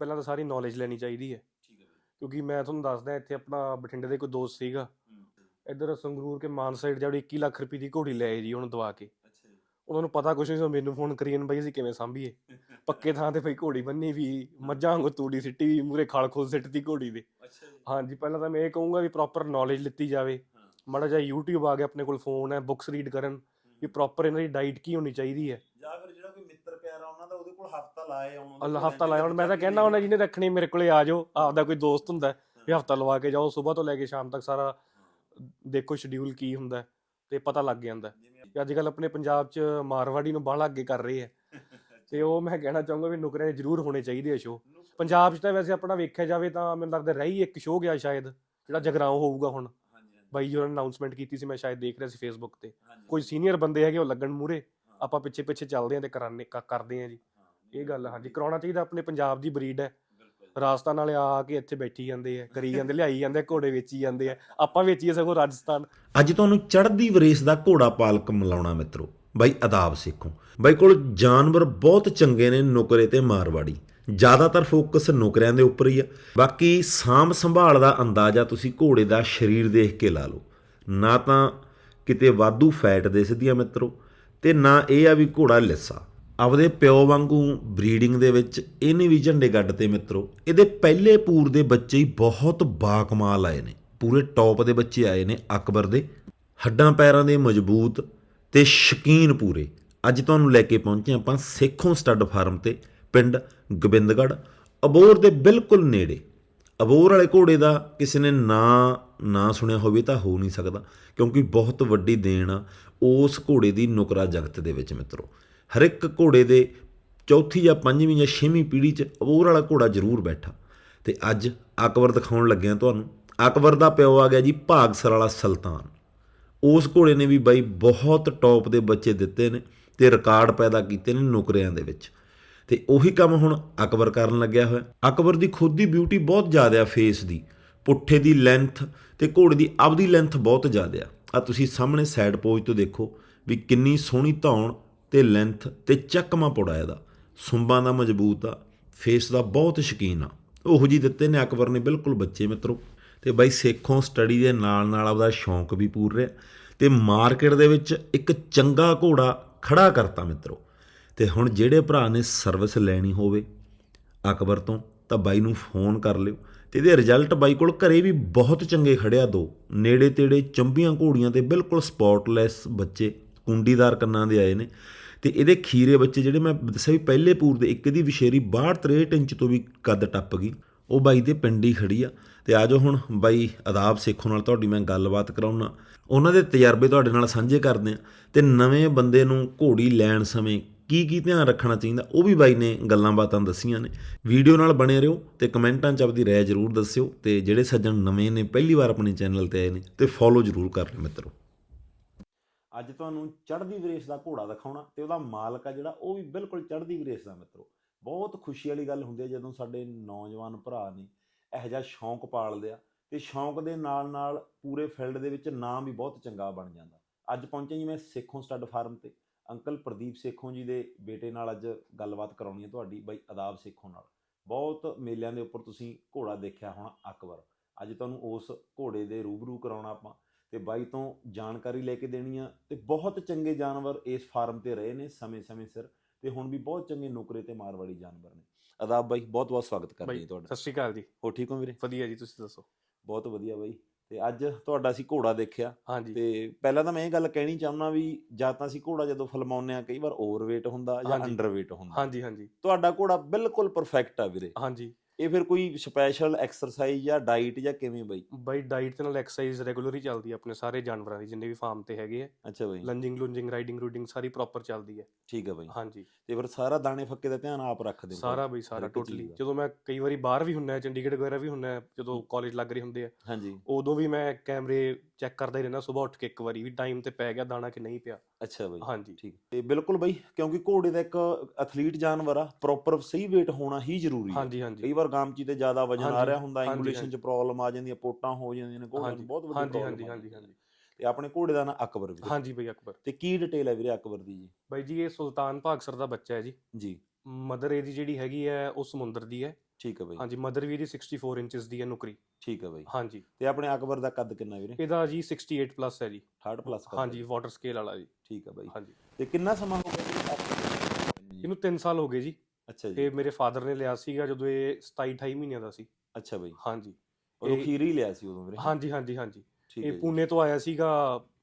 ਪਹਿਲਾਂ ਤਾਂ ਸਾਰੀ ਨੌਲੇਜ ਲੈਣੀ ਚਾਹੀਦੀ ਹੈ। ਠੀਕ ਹੈ ਬਈ। ਕਿਉਂਕਿ ਮੈਂ ਤੁਹਾਨੂੰ ਦੱਸਦਾ ਇੱਥੇ ਆਪਣਾ ਬਠਿੰਡੇ ਦੇ ਕੋਈ ਦੋਸਤ ਸੀਗਾ। ਇੱਧਰ ਸੰਗਰੂਰ ਕੇ ਮਾਨ ਸਾਈਡ ਜਿਹੜੀ 21 ਲੱਖ ਰੁਪਏ ਦੀ ਘੋੜੀ ਲੈ ਜੀ ਉਹਨੂੰ ਦਵਾ ਕੇ। ਜੀ। ਉਹਨਾਂ ਨੂੰ ਪਤਾ ਕੁਛ ਨਹੀਂ ਸੀ ਮੈਨੂੰ ਫੋਨ ਕਰੀਏ ਬਈ ਅਸੀਂ ਕਿਵੇਂ ਸਾਂਭੀਏ? ਪੱਕੇ ਥਾਂ ਤੇ ਬਈ ਘੋੜੀ ਬੰਨੀ ਵੀ ਮੱਝਾਂ ਵਾਂਗੂ ਤੂੜੀ ਸਿੱਟੀ ਵੀ ਮੂਰੇ ਖਾਲ ਖੋਲ ਸਿੱਟਦੀ ਘੋੜੀ ਦੇ। ਅੱਛਾ ਜੀ। ਹਾਂਜੀ ਪਹਿਲਾਂ ਤਾਂ ਮੈਂ ਇਹ ਕਹੂੰਗਾ ਵੀ ਪ੍ਰੋਪਰ ਨੌਲੇਜ ਲਿੱਤੀ ਜਾਵੇ। ਮਾੜਾ ਜਿਹਾ YouTube ਆ ਗਿਆ ਆਪਣੇ ਕੋਲ ਫੋਨ ਹੈ ਬੁੱਕਸ ਰੀਡ ਕਰਨ। ਵੀ ਪ੍ਰੋਪਰ ਇਹਨਾਂ ਦੀ ਡਾਈਟ ਕੀ ਹੋਣੀ ਚਾਹੀਦੀ ਹੈ ਜਾਂ ਫਿਰ ਜਿਹੜਾ ਕੋਈ ਮਿੱਤਰ ਪਿਆਰਾ ਉਹਨਾਂ ਦਾ ਉਹਦੇ ਕੋਲ ਹਫਤਾ ਲਾਏ ਆਉਣ ਅੱਲਾ ਹਫਤਾ ਲਾਇਆ ਹੁਣ ਮੈਂ ਤਾਂ ਕਹਿੰਦਾ ਹੁੰਦਾ ਜਿਹਨੇ ਰੱਖਣੀ ਮੇਰੇ ਕੋਲੇ ਆ ਜਾਓ ਆਪਦਾ ਕੋਈ ਦੋਸਤ ਹੁੰਦਾ ਵੀ ਹਫਤਾ ਲਵਾ ਕੇ ਜਾਓ ਸਵੇਰ ਤੋਂ ਲੈ ਕੇ ਸ਼ਾਮ ਤੱਕ ਸਾਰਾ ਦੇਖੋ ਸ਼ਡਿਊਲ ਕੀ ਹੁੰਦਾ ਤੇ ਪਤਾ ਲੱਗ ਜਾਂਦਾ ਅੱਜ ਕੱਲ ਆਪਣੇ ਪੰਜਾਬ 'ਚ ਮਾਰਵਾੜੀ ਨੂੰ ਬਾਹਲਾ ਅੱਗੇ ਕਰ ਰਹੇ ਹੈ। ਤੇ ਉਹ ਮੈਂ ਕਹਿਣਾ ਚਾਹੂੰਗਾ ਵੀ ਨੁਕਰੇ ਜ਼ਰੂਰ ਹੋਣੇ ਚਾਹੀਦੇ ਆ ਸ਼ੋਅ। ਪੰਜਾਬ 'ਚ ਤਾਂ ਵੈਸੇ ਆਪਣਾ ਵੇਖਿਆ ਜਾਵੇ ਤਾਂ ਮੈਨੂੰ ਲੱਗਦਾ ਰਹੀ ਇੱਕ ਸ਼ੋਅ ਗਿਆ ਸ਼ਾਇਦ ਜਿਹੜਾ ਜਗਰਾਉਂ ਹੋਊਗਾ ਹੁਣ। ਬਾਈ ਜੀ ਉਹਨਾਂ ਨੇ ਅਨਾਉਂਸਮੈਂਟ ਕੀਤੀ ਸੀ ਮੈਂ ਸ਼ਾਇਦ ਦੇਖ ਰਿਹਾ ਸੀ ਫੇਸਬੁੱਕ ਤੇ। ਕੋਈ ਸੀਨੀਅਰ ਬੰਦੇ ਹੈਗੇ ਉਹ ਲੱਗਣ ਮੂਰੇ ਆਪਾਂ ਪਿੱਛੇ ਪਿੱਛੇ ਚੱਲਦੇ ਆਂ ਤੇ ਕਰਾਨੇ ਕਰਦੇ ਆਂ ਜੀ। ਇਹ ਗੱਲ ਹਾਂਜੀ ਕਰਾਉਣਾ ਚਾਹੀਦਾ ਆਪਣੇ ਪੰਜਾਬ ਦੀ ਬਰੀਡ ਹੈ। ਬਿਲਕੁਲ। ਰਾਜਸਥਾਨ ਵਾਲੇ ਆ ਕੇ ਇੱਥੇ ਬੈਠੀ ਜਾਂਦੇ ਆ ਕਰੀ ਜਾਂਦੇ ਲਿਆਈ ਜਾਂਦੇ ਆ, ਘੋੜੇ ਵੇਚੀ ਜਾਂਦੇ ਆ ਆਪਾਂ ਵੇਚੀਏ ਸਗੋਂ ਰਾਜਸਥਾਨ। ਅੱਜ ਤੁਹਾਨੂੰ ਚੜ੍ਹਦੀ ਵਰੇਸ ਦਾ ਘੋੜਾ ਪਾਲਕ ਮਿਲਾਉਣਾ ਮਿੱਤਰੋ ਬਾਈ ਆਦਾਬ ਸਿੱਖੋ। ਬਾਈ ਕੋਲ ਜਾਨਵਰ ਬਹੁਤ ਚੰਗੇ ਨੇ ਨੁਕਰੇ ਤੇ ਮਾਰਵਾੜੀ ਜ਼ਿਆਦਾਤਰ ਫੋਕਸ ਨੁਕਰਿਆਂ ਦੇ ਉੱਪਰ ਹੀ ਆ। ਬਾਕੀ ਸਾਂਭ ਸੰਭਾਲ ਦਾ ਅੰਦਾਜ਼ਾ ਤੁਸੀਂ ਘੋੜੇ ਦਾ ਸਰੀਰ ਦੇਖ ਕੇ ਲਾ ਲਓ। ਨਾ ਤਾਂ ਕਿਤੇ ਵਾਧੂ ਫੈਟ ਦਿਸਦੀ ਆ ਮਿੱਤਰੋ ਤੇ ਨਾ ਇਹ ਆ ਵੀ ਘੋੜਾ ਲਿੱਸਾ। ਆਪਦੇ ਪਿਓ ਵਾਂਗੂ ਬਰੀਡਿੰਗ ਦੇ ਵਿੱਚ ਇਹਨੇ ਵੀ ਝੰਡੇ ਗੱਡ ਤੇ ਮਿੱਤਰੋ, ਇਹਦੇ ਪਹਿਲੇ ਪੂਰ ਦੇ ਬੱਚੇ ਹੀ ਬਹੁਤ ਬਾਕਮਾਲ ਆਏ ਨੇ। ਪੂਰੇ ਟੌਪ ਦੇ ਬੱਚੇ ਆਏ ਨੇ ਅਕਬਰ ਦੇ। ਹੱਡਾਂ ਪੈਰਾਂ ਦੇ ਮਜ਼ਬੂਤ ਤੇ ਸ਼ਕੀਨ ਪੂਰੇ। ਅੱਜ ਤੁਹਾਨੂੰ ਲੈ ਕੇ ਪਹੁੰਚੇ ਆਪਾਂ ਸੇਖੋਂ ਸਟੱਡ ਫਾਰਮ ਤੇ, ਪਿੰਡ ਗੋਬਿੰਦਗੜ੍ਹ ਅਬੋਰ ਦੇ ਬਿਲਕੁਲ ਨੇੜੇ। ਅਬੋਰ ਵਾਲੇ ਘੋੜੇ ਦਾ ਕਿਸੇ ਨੇ ਨਾਂ, ਨਾ ਸੁਣਿਆ ਹੋਵੇ ਤਾਂ ਹੋ ਨਹੀਂ ਸਕਦਾ, ਕਿਉਂਕਿ ਬਹੁਤ ਵੱਡੀ ਦੇਣ ਆ ਉਸ ਘੋੜੇ ਦੀ ਨੁਕਰਾ ਜਗਤ ਦੇ ਵਿੱਚ ਮਿੱਤਰੋ। ਹਰ ਇੱਕ ਘੋੜੇ ਦੇ ਚੌਥੀ ਜਾਂ ਪੰਜਵੀਂ ਜਾਂ ਛੇਵੀਂ ਪੀੜ੍ਹੀ 'ਚ ਅਬੋਰ ਵਾਲਾ ਘੋੜਾ ਜ਼ਰੂਰ ਬੈਠਾ। ਤੇ ਅੱਜ ਅਕਬਰ ਦਿਖਾਉਣ ਲੱਗਿਆ ਤੁਹਾਨੂੰ। ਅਕਬਰ ਦਾ ਪਿਓ ਆ ਗਿਆ ਜੀ ਭਾਗਸਰ ਵਾਲਾ ਸੁਲਤਾਨ। ਉਸ ਘੋੜੇ ਨੇ ਵੀ ਬਾਈ ਬਹੁਤ ਟੌਪ ਦੇ ਬੱਚੇ ਦਿੱਤੇ ਨੇ ਤੇ ਰਿਕਾਰਡ ਪੈਦਾ ਕੀਤੇ ਨੇ ਨੁਕਰਿਆਂ ਦੇ ਵਿੱਚ। ਤੇ ਉਹੀ ਕੰਮ ਹੁਣ ਅਕਬਰ ਕਰਨ ਲੱਗਿਆ ਹੋਇਆ। ਅਕਬਰ ਦੀ ਖੁਦ ਦੀ ਬਿਊਟੀ ਬਹੁਤ ਜ਼ਿਆਦਾ ਫੇਸ ਦੀ। ਪੁੱਠੇ ਦੀ ਲੈਂਥ ਤੇ ਘੋੜੇ ਦੀ ਆਪਦੀ ਲੈਂਥ ਬਹੁਤ ਜ਼ਿਆਦਾ ਆ। ਆ ਤੁਸੀਂ ਸਾਹਮਣੇ ਸਾਈਡ ਪੋਜ ਤੋਂ ਦੇਖੋ ਵੀ ਕਿੰਨੀ ਸੋਹਣੀ ਧੌਣ ਤੇ ਲੈਂਥ ਤੇ ਚੱਕਮਾ ਪੁੜਾ ਇਹਦਾ। ਸੁੰਬਾਂ ਦਾ ਮਜ਼ਬੂਤ ਆ ਫੇਸ ਦਾ ਬਹੁਤ ਸ਼ਕੀਨ ਆ। ਉਹੋ ਜੀ ਦਿੱਤੇ ਨੇ ਅਕਬਰ ਨੇ ਬਿਲਕੁਲ ਬੱਚੇ ਮਿੱਤਰੋ। ਤੇ ਬਾਈ ਸੇਖੋਂ ਸਟੱਡੀ ਦੇ ਨਾਲ ਨਾਲ ਆਪਦਾ ਸ਼ੌਂਕ ਵੀ ਪੂਰ ਰਿਹਾ। ਤੇ ਮਾਰਕੀਟ ਦੇ ਵਿੱਚ ਇੱਕ ਚੰਗਾ ਘੋੜਾ ਖੜਾ ਕਰਤਾ ਮਿੱਤਰੋ। ਤੇ ਹੁਣ ਜਿਹੜੇ ਭਰਾ ਨੇ ਸਰਵਿਸ ਲੈਣੀ ਹੋਵੇ ਅਕਬਰ ਤੋਂ, ਤਾਂ ਬਾਈ ਨੂੰ ਫੋਨ ਕਰ ਲਿਓ। ਤੇ ਇਹਦੇ ਰਿਜ਼ਲਟ ਬਾਈ ਕੋਲ ਘਰੇ ਵੀ ਬਹੁਤ ਚੰਗੇ ਖੜਿਆ ਦੋ। ਨੇੜੇ ਤੇੜੇ ਚੰਬੀਆਂ ਘੋੜੀਆਂ ਤੇ ਬਿਲਕੁਲ ਸਪੌਟਲੈਸ ਬੱਚੇ, ਕੁੰਡੀਦਾਰ ਕੰਨਾਂ ਦੇ ਆਏ ਨੇ। ਤੇ ਇਹਦੇ ਖੀਰੇ ਬੱਚੇ ਜਿਹੜੇ ਮੈਂ ਦੱਸਿਆ ਵੀ ਪਹਿਲੇ ਪੂਰ ਦੇ ਇੱਕ ਦੀ ਵਿਸ਼ੇਰੀ 62 63 ਇੰਚ ਤੋਂ ਵੀ ਕੱਦ ਟੱਪ ਗਈ। ਉਹ ਬਾਈ ਦੇ ਪਿੰਡ ਹੀ ਖੜੀ ਆ। ਤੇ ਆਜੋ ਹੁਣ ਬਾਈ ਆਦਾਬ ਸੇਖੋਂ ਨਾਲ ਤੁਹਾਡੀ ਮੈਂ ਗੱਲਬਾਤ ਕਰਾਉਣਾ ਉਹਨਾਂ ਦੇ ਤਜਰਬੇ ਤੁਹਾਡੇ ਨਾਲ ਸਾਂਝੇ ਕਰਦੇ ਆ। ਤੇ ਨਵੇਂ ਬੰਦੇ ਨੂੰ ਘੋੜੀ ਲੈਣ ਸਮੇਂ ਕੀ ਕੀ ਧਿਆਨ ਰੱਖਣਾ ਚਾਹੀਦਾ, ਉਹ ਵੀ ਬਾਈ ਨੇ ਗੱਲਾਂ ਬਾਤਾਂ ਦੱਸੀਆਂ ਨੇ। ਵੀਡੀਓ ਨਾਲ ਬਣੇ ਰਹੋ ਤੇ ਕਮੈਂਟਾਂ 'ਚ ਆਪਦੀ ਰਾਏ ਜ਼ਰੂਰ ਦੱਸਿਓ। ਤੇ ਜਿਹੜੇ ਸੱਜਣ ਨਵੇਂ ਨੇ, ਪਹਿਲੀ ਵਾਰ ਆਪਣੇ ਚੈਨਲ ਤੇ ਆਏ ਨੇ, ਤੇ ਫੋਲੋ ਜ਼ਰੂਰ ਕਰ ਲਿਓ ਮਿੱਤਰੋ। ਅੱਜ ਤੁਹਾਨੂੰ ਚੜ੍ਹਦੀ ਵਰੇਸ ਦਾ ਘੋੜਾ ਦਿਖਾਉਣਾ ਤੇ ਉਹਦਾ ਮਾਲਕ ਆ ਜਿਹੜਾ, ਉਹ ਵੀ ਬਿਲਕੁਲ ਚੜ੍ਹਦੀ ਵਰੇਸ ਦਾ ਮਿੱਤਰੋ। ਬਹੁਤ ਖੁਸ਼ੀ ਵਾਲੀ ਗੱਲ ਹੁੰਦੀ ਹੈ ਜਦੋਂ ਸਾਡੇ ਨੌਜਵਾਨ ਭਰਾ ਨੇ ਇਹੋ ਜਿਹਾ ਸ਼ੌਂਕ ਪਾਲਦੇ ਆ ਤੇ ਸ਼ੌਂਕ ਦੇ ਨਾਲ ਨਾਲ ਪੂਰੇ ਫੀਲਡ ਦੇ ਵਿੱਚ ਨਾਮ ਵੀ ਬਹੁਤ ਚੰਗਾ ਬਣ ਜਾਂਦਾ। ਅੱਜ ਪਹੁੰਚੇ ਜੀ ਮੈਂ ਸੇਖੋਂ ਸਟੱਡ ਫਾਰਮ ਤੇ। ਅੰਕਲ ਪ੍ਰਦੀਪ ਸੇਖੋਂ ਜੀ ਦੇ ਬੇਟੇ ਨਾਲ ਅੱਜ ਗੱਲਬਾਤ ਕਰਾਉਣੀ ਹੈ ਤੁਹਾਡੀ, ਬਾਈ ਆਦਾਬ ਸੇਖੋਂ ਨਾਲ। ਬਹੁਤ ਮੇਲਿਆਂ ਦੇ ਉੱਪਰ ਤੁਸੀਂ ਘੋੜਾ ਦੇਖਿਆ ਹੋਣਾ, ਅਕਬਰ। ਅੱਜ ਤੁਹਾਨੂੰ ਉਸ ਘੋੜੇ ਦੇ ਰੂਬਰੂ ਕਰਾਉਣਾ ਆਪਾਂ। ਤੇ ਬਾਈ ਤੋਂ ਜਾਣਕਾਰੀ ਲੈ ਕੇ ਦੇਣੀ ਆ ਤੇ ਬਹੁਤ ਚੰਗੇ ਜਾਨਵਰ ਇਸ ਫਾਰਮ ਤੇ ਰਹੇ ਨੇ ਸਮੇਂ-ਸਮੇਂ ਸਿਰ ਤੇ ਹੁਣ ਵੀ ਬਹੁਤ ਚੰਗੇ ਨੁਕਰੇ ਤੇ ਮਾਰਵਾੜੀ ਜਾਨਵਰ ਨੇ। ਆਦਾਬ ਬਾਈ ਬਹੁਤ ਬਹੁਤ ਸਵਾਗਤ ਕਰਦੇ ਜੀ ਤੁਹਾਡਾ। ਸਤਿ ਸ਼੍ਰੀ ਅਕਾਲ ਜੀ। ਹੋ ਠੀਕ ਹੋ ਵੀਰੇ? ਵਧੀਆ ਜੀ ਤੁਸੀਂ ਦੱਸੋ? ਬਹੁਤ ਵਧੀਆ ਬਾਈ। ਤੇ ਅੱਜ ਤੁਹਾਡਾ ਅਸੀਂ ਘੋੜਾ ਦੇਖਿਆ। ਹਾਂਜੀ। ਤੇ ਪਹਿਲਾਂ ਤਾਂ ਮੈਂ ਇਹ ਗੱਲ ਕਹਿਣੀ ਚਾਹੁੰਦਾ ਵੀ ਜਾਂ ਤਾਂ ਅਸੀਂ ਘੋੜਾ ਜਦੋਂ ਫਿਲਮਾਉਂਦੇ ਆ ਕਈ ਵਾਰ ਓਵਰਵੇਟ ਹੁੰਦਾ ਜਾਂ। ਅੰਡਰਵੇਟ ਹੁੰਦਾ। ਹਾਂਜੀ ਹਾਂਜੀ। ਤੁਹਾਡਾ ਘੋੜਾ ਬਿਲਕੁਲ ਪਰਫੈਕਟ ਆ ਵੀਰੇ। ਹਾਂਜੀ। ਇਹ ਫਿਰ ਕੋਈ ਸਪੈਸ਼ਲ ਐਕਸਰਸਾਈਜ਼ ਜਾਂ ਡਾਈਟ ਜਾਂ ਕਿਵੇਂ ਬਾਈ? ਬਾਈ ਡਾਈਟ ਦੇ ਨਾਲ ਐਕਸਰਸਾਈਜ਼ ਰੈਗੂਲਰ ਹੀ ਚੱਲਦੀ ਹੈ ਆਪਣੇ ਸਾਰੇ ਜਾਨਵਰਾਂ ਦੀ ਜਿੰਨੇ ਵੀ ਫਾਰਮ ਤੇ ਹੈਗੇ ਆ। ਅੱਛਾ ਬਾਈ। ਲੰਜਿੰਗ ਲੁੰਜਿੰਗ ਰਾਈਡਿੰਗ ਰੂਡਿੰਗ ਸਾਰੀ ਪ੍ਰੋਪਰ ਚੱਲਦੀ ਹੈ ਠੀਕ ਹੈ ਬਾਈ। ਹਾਂਜੀ। ਤੇ ਫਿਰ ਸਾਰਾ ਦਾਣੇ ਫੱਕੇ ਦਾ ਧਿਆਨ ਆਪ ਰੱਖਦੇ ਹੋ ਸਾਰਾ ਬਾਈ? ਸਾਰਾ ਟੋਟਲੀ। ਜਦੋਂ ਮੈਂ ਕਈ ਵਾਰੀ ਬਾਹਰ ਵੀ ਹੁੰਨਾ ਚੰਡੀਗੜ੍ਹ ਵਗੈਰਾ ਵੀ ਹੁੰਨਾ ਜਦੋਂ ਕਾਲਜ ਲੱਗ ਰਹੇ ਹੁੰਦੇ ਆ ਹਾਂਜੀ। ਉਦੋਂ ਵੀ ਮੈਂ ਕੈਮਰੇ ਚੈੱਕ ਕਰਦਾ ਹੀ ਰਹਿੰਦਾ ਸਵੇਰ ਉੱਠ ਕੇ ਇੱਕ ਵਾਰੀ ਵੀ ਟਾਈਮ ਤੇ ਪੈ ਗਿਆ ਦਾਣਾ ਕਿ ਨਹੀਂ ਪਿਆ। ਅੱਛਾ ਬਾਈ ਹਾਂਜੀ। ਠੀਕ। ਤੇ ਬਿਲਕੁਲ ਬਾਈ ਕਿਉਂਕਿ ਘੋੜੇ ਦਾ ਇੱਕ ਐਥਲੀਟ ਜਾਨਵਰ ਆ ਪ੍ਰੋਪਰ ਸਹੀ weight ਹੋਣਾ ਹੀ ਜ਼ਰੂਰੀ ਹੈ ਹਾਂਜੀ ਕਈ ਹਾਂਜੀ ਵਾਰ ਗਾਮਚੀ ਤੇ ਜ਼ਿਆਦਾ ਵਜਨ ਆ ਰਿਹਾ ਹੁੰਦਾ ਹਾਂਜੀ, ਐਂਗੂਲੇਸ਼ਨ 'ਚ। ਪ੍ਰੋਬਲਮ ਆ ਜਾਂਦੀ ਹੈ ਪੋਟਾਂ ਹੋ ਜਾਂਦੀਆਂ ਨੇ ਹਾਂਜੀ ਨੂੰ ਬਹੁਤ ਵੱਡੀ ਹਾਂਜੀ ਹਾਂਜੀ ਹਾਂਜੀ। ਹਾਂਜੀ। ਤੇ ਆਪਣੇ ਘੋੜੇ ਦਾ ਨਾਂ ਅਕਬਰ ਵੀਰੇ। ਹਾਂਜੀ ਬਈ ਅਕਬਰ। ਤੇ ਕੀ ਡਿਟੇਲ ਹੈ ਵੀਰੇ ਅਕਬਰ ਦੀ ਜੀ? ਬਾਈ ਜੀ ਇਹ ਸੁਲਤਾਨ ਭਾਗਸਰ ਦਾ ਬੱਚਾ ਹੈ ਜੀ। ਜੀ। ਮਦਰ ਇਹਦੀ ਜਿਹੜੀ ਹੈਗੀ ਹੈ ਉਹ ਸਮੁੰਦਰ ਦੀ ਹੈ। ਠੀਕ ਹੈ ਬਾਈ। ਹਾਂਜੀ ਮਦਰ ਵੀ ਇਹਦੀ 64 ਇੰਚਸ ਦੀ ਹੈ ਨੁਕਰੀ। ਠੀਕ ਹੈ ਬਾਈ। ਹਾਂਜੀ। ਤੇ ਆਪਣੇ ਅਕਬਰ ਦਾ ਕੱਦ ਕਿੰਨਾ ਵੀਰੇ? ਇਹਦਾ ਜੀ 68 ਪਲੱਸ ਹੈ ਜੀ। 68 ਪਲੱਸ ਹਾਂਜੀ ਵਾਟਰ ਸਕੇਲ ਵਾਲਾ ਜੀ। ਠੀਕ ਹੈ ਬਾਈ। ਹਾਂਜੀ। ਤੇ ਕਿੰਨਾ ਸਮਾਂ ਹੋ ਗਿਆ ਇਹਨੂੰ 3 ਸਾਲ ਹੋ ਗਏ ਜੀ। ਅੱਛਾ ਜੀ। ਤੇ ਮੇਰੇ ਫਾਦਰ ਨੇ ਲਿਆ ਸੀਗਾ ਜਦੋਂ ਇਹ 27 28 ਮਹੀਨਿਆਂ ਦਾ ਸੀ। ਅੱਛਾ ਬਾਈ। ਹਾਂਜੀ। ਉਹ ਖੀਰ ਹੀ ਲਿਆ ਸੀ ਉਦੋਂ ਵੀਰੇ? ਹਾਂਜੀ ਹਾਂਜੀ ਹਾਂਜੀ। ਇਹ। ਪੂਨੇ ਤੋਂ ਆਇਆ ਸੀਗਾ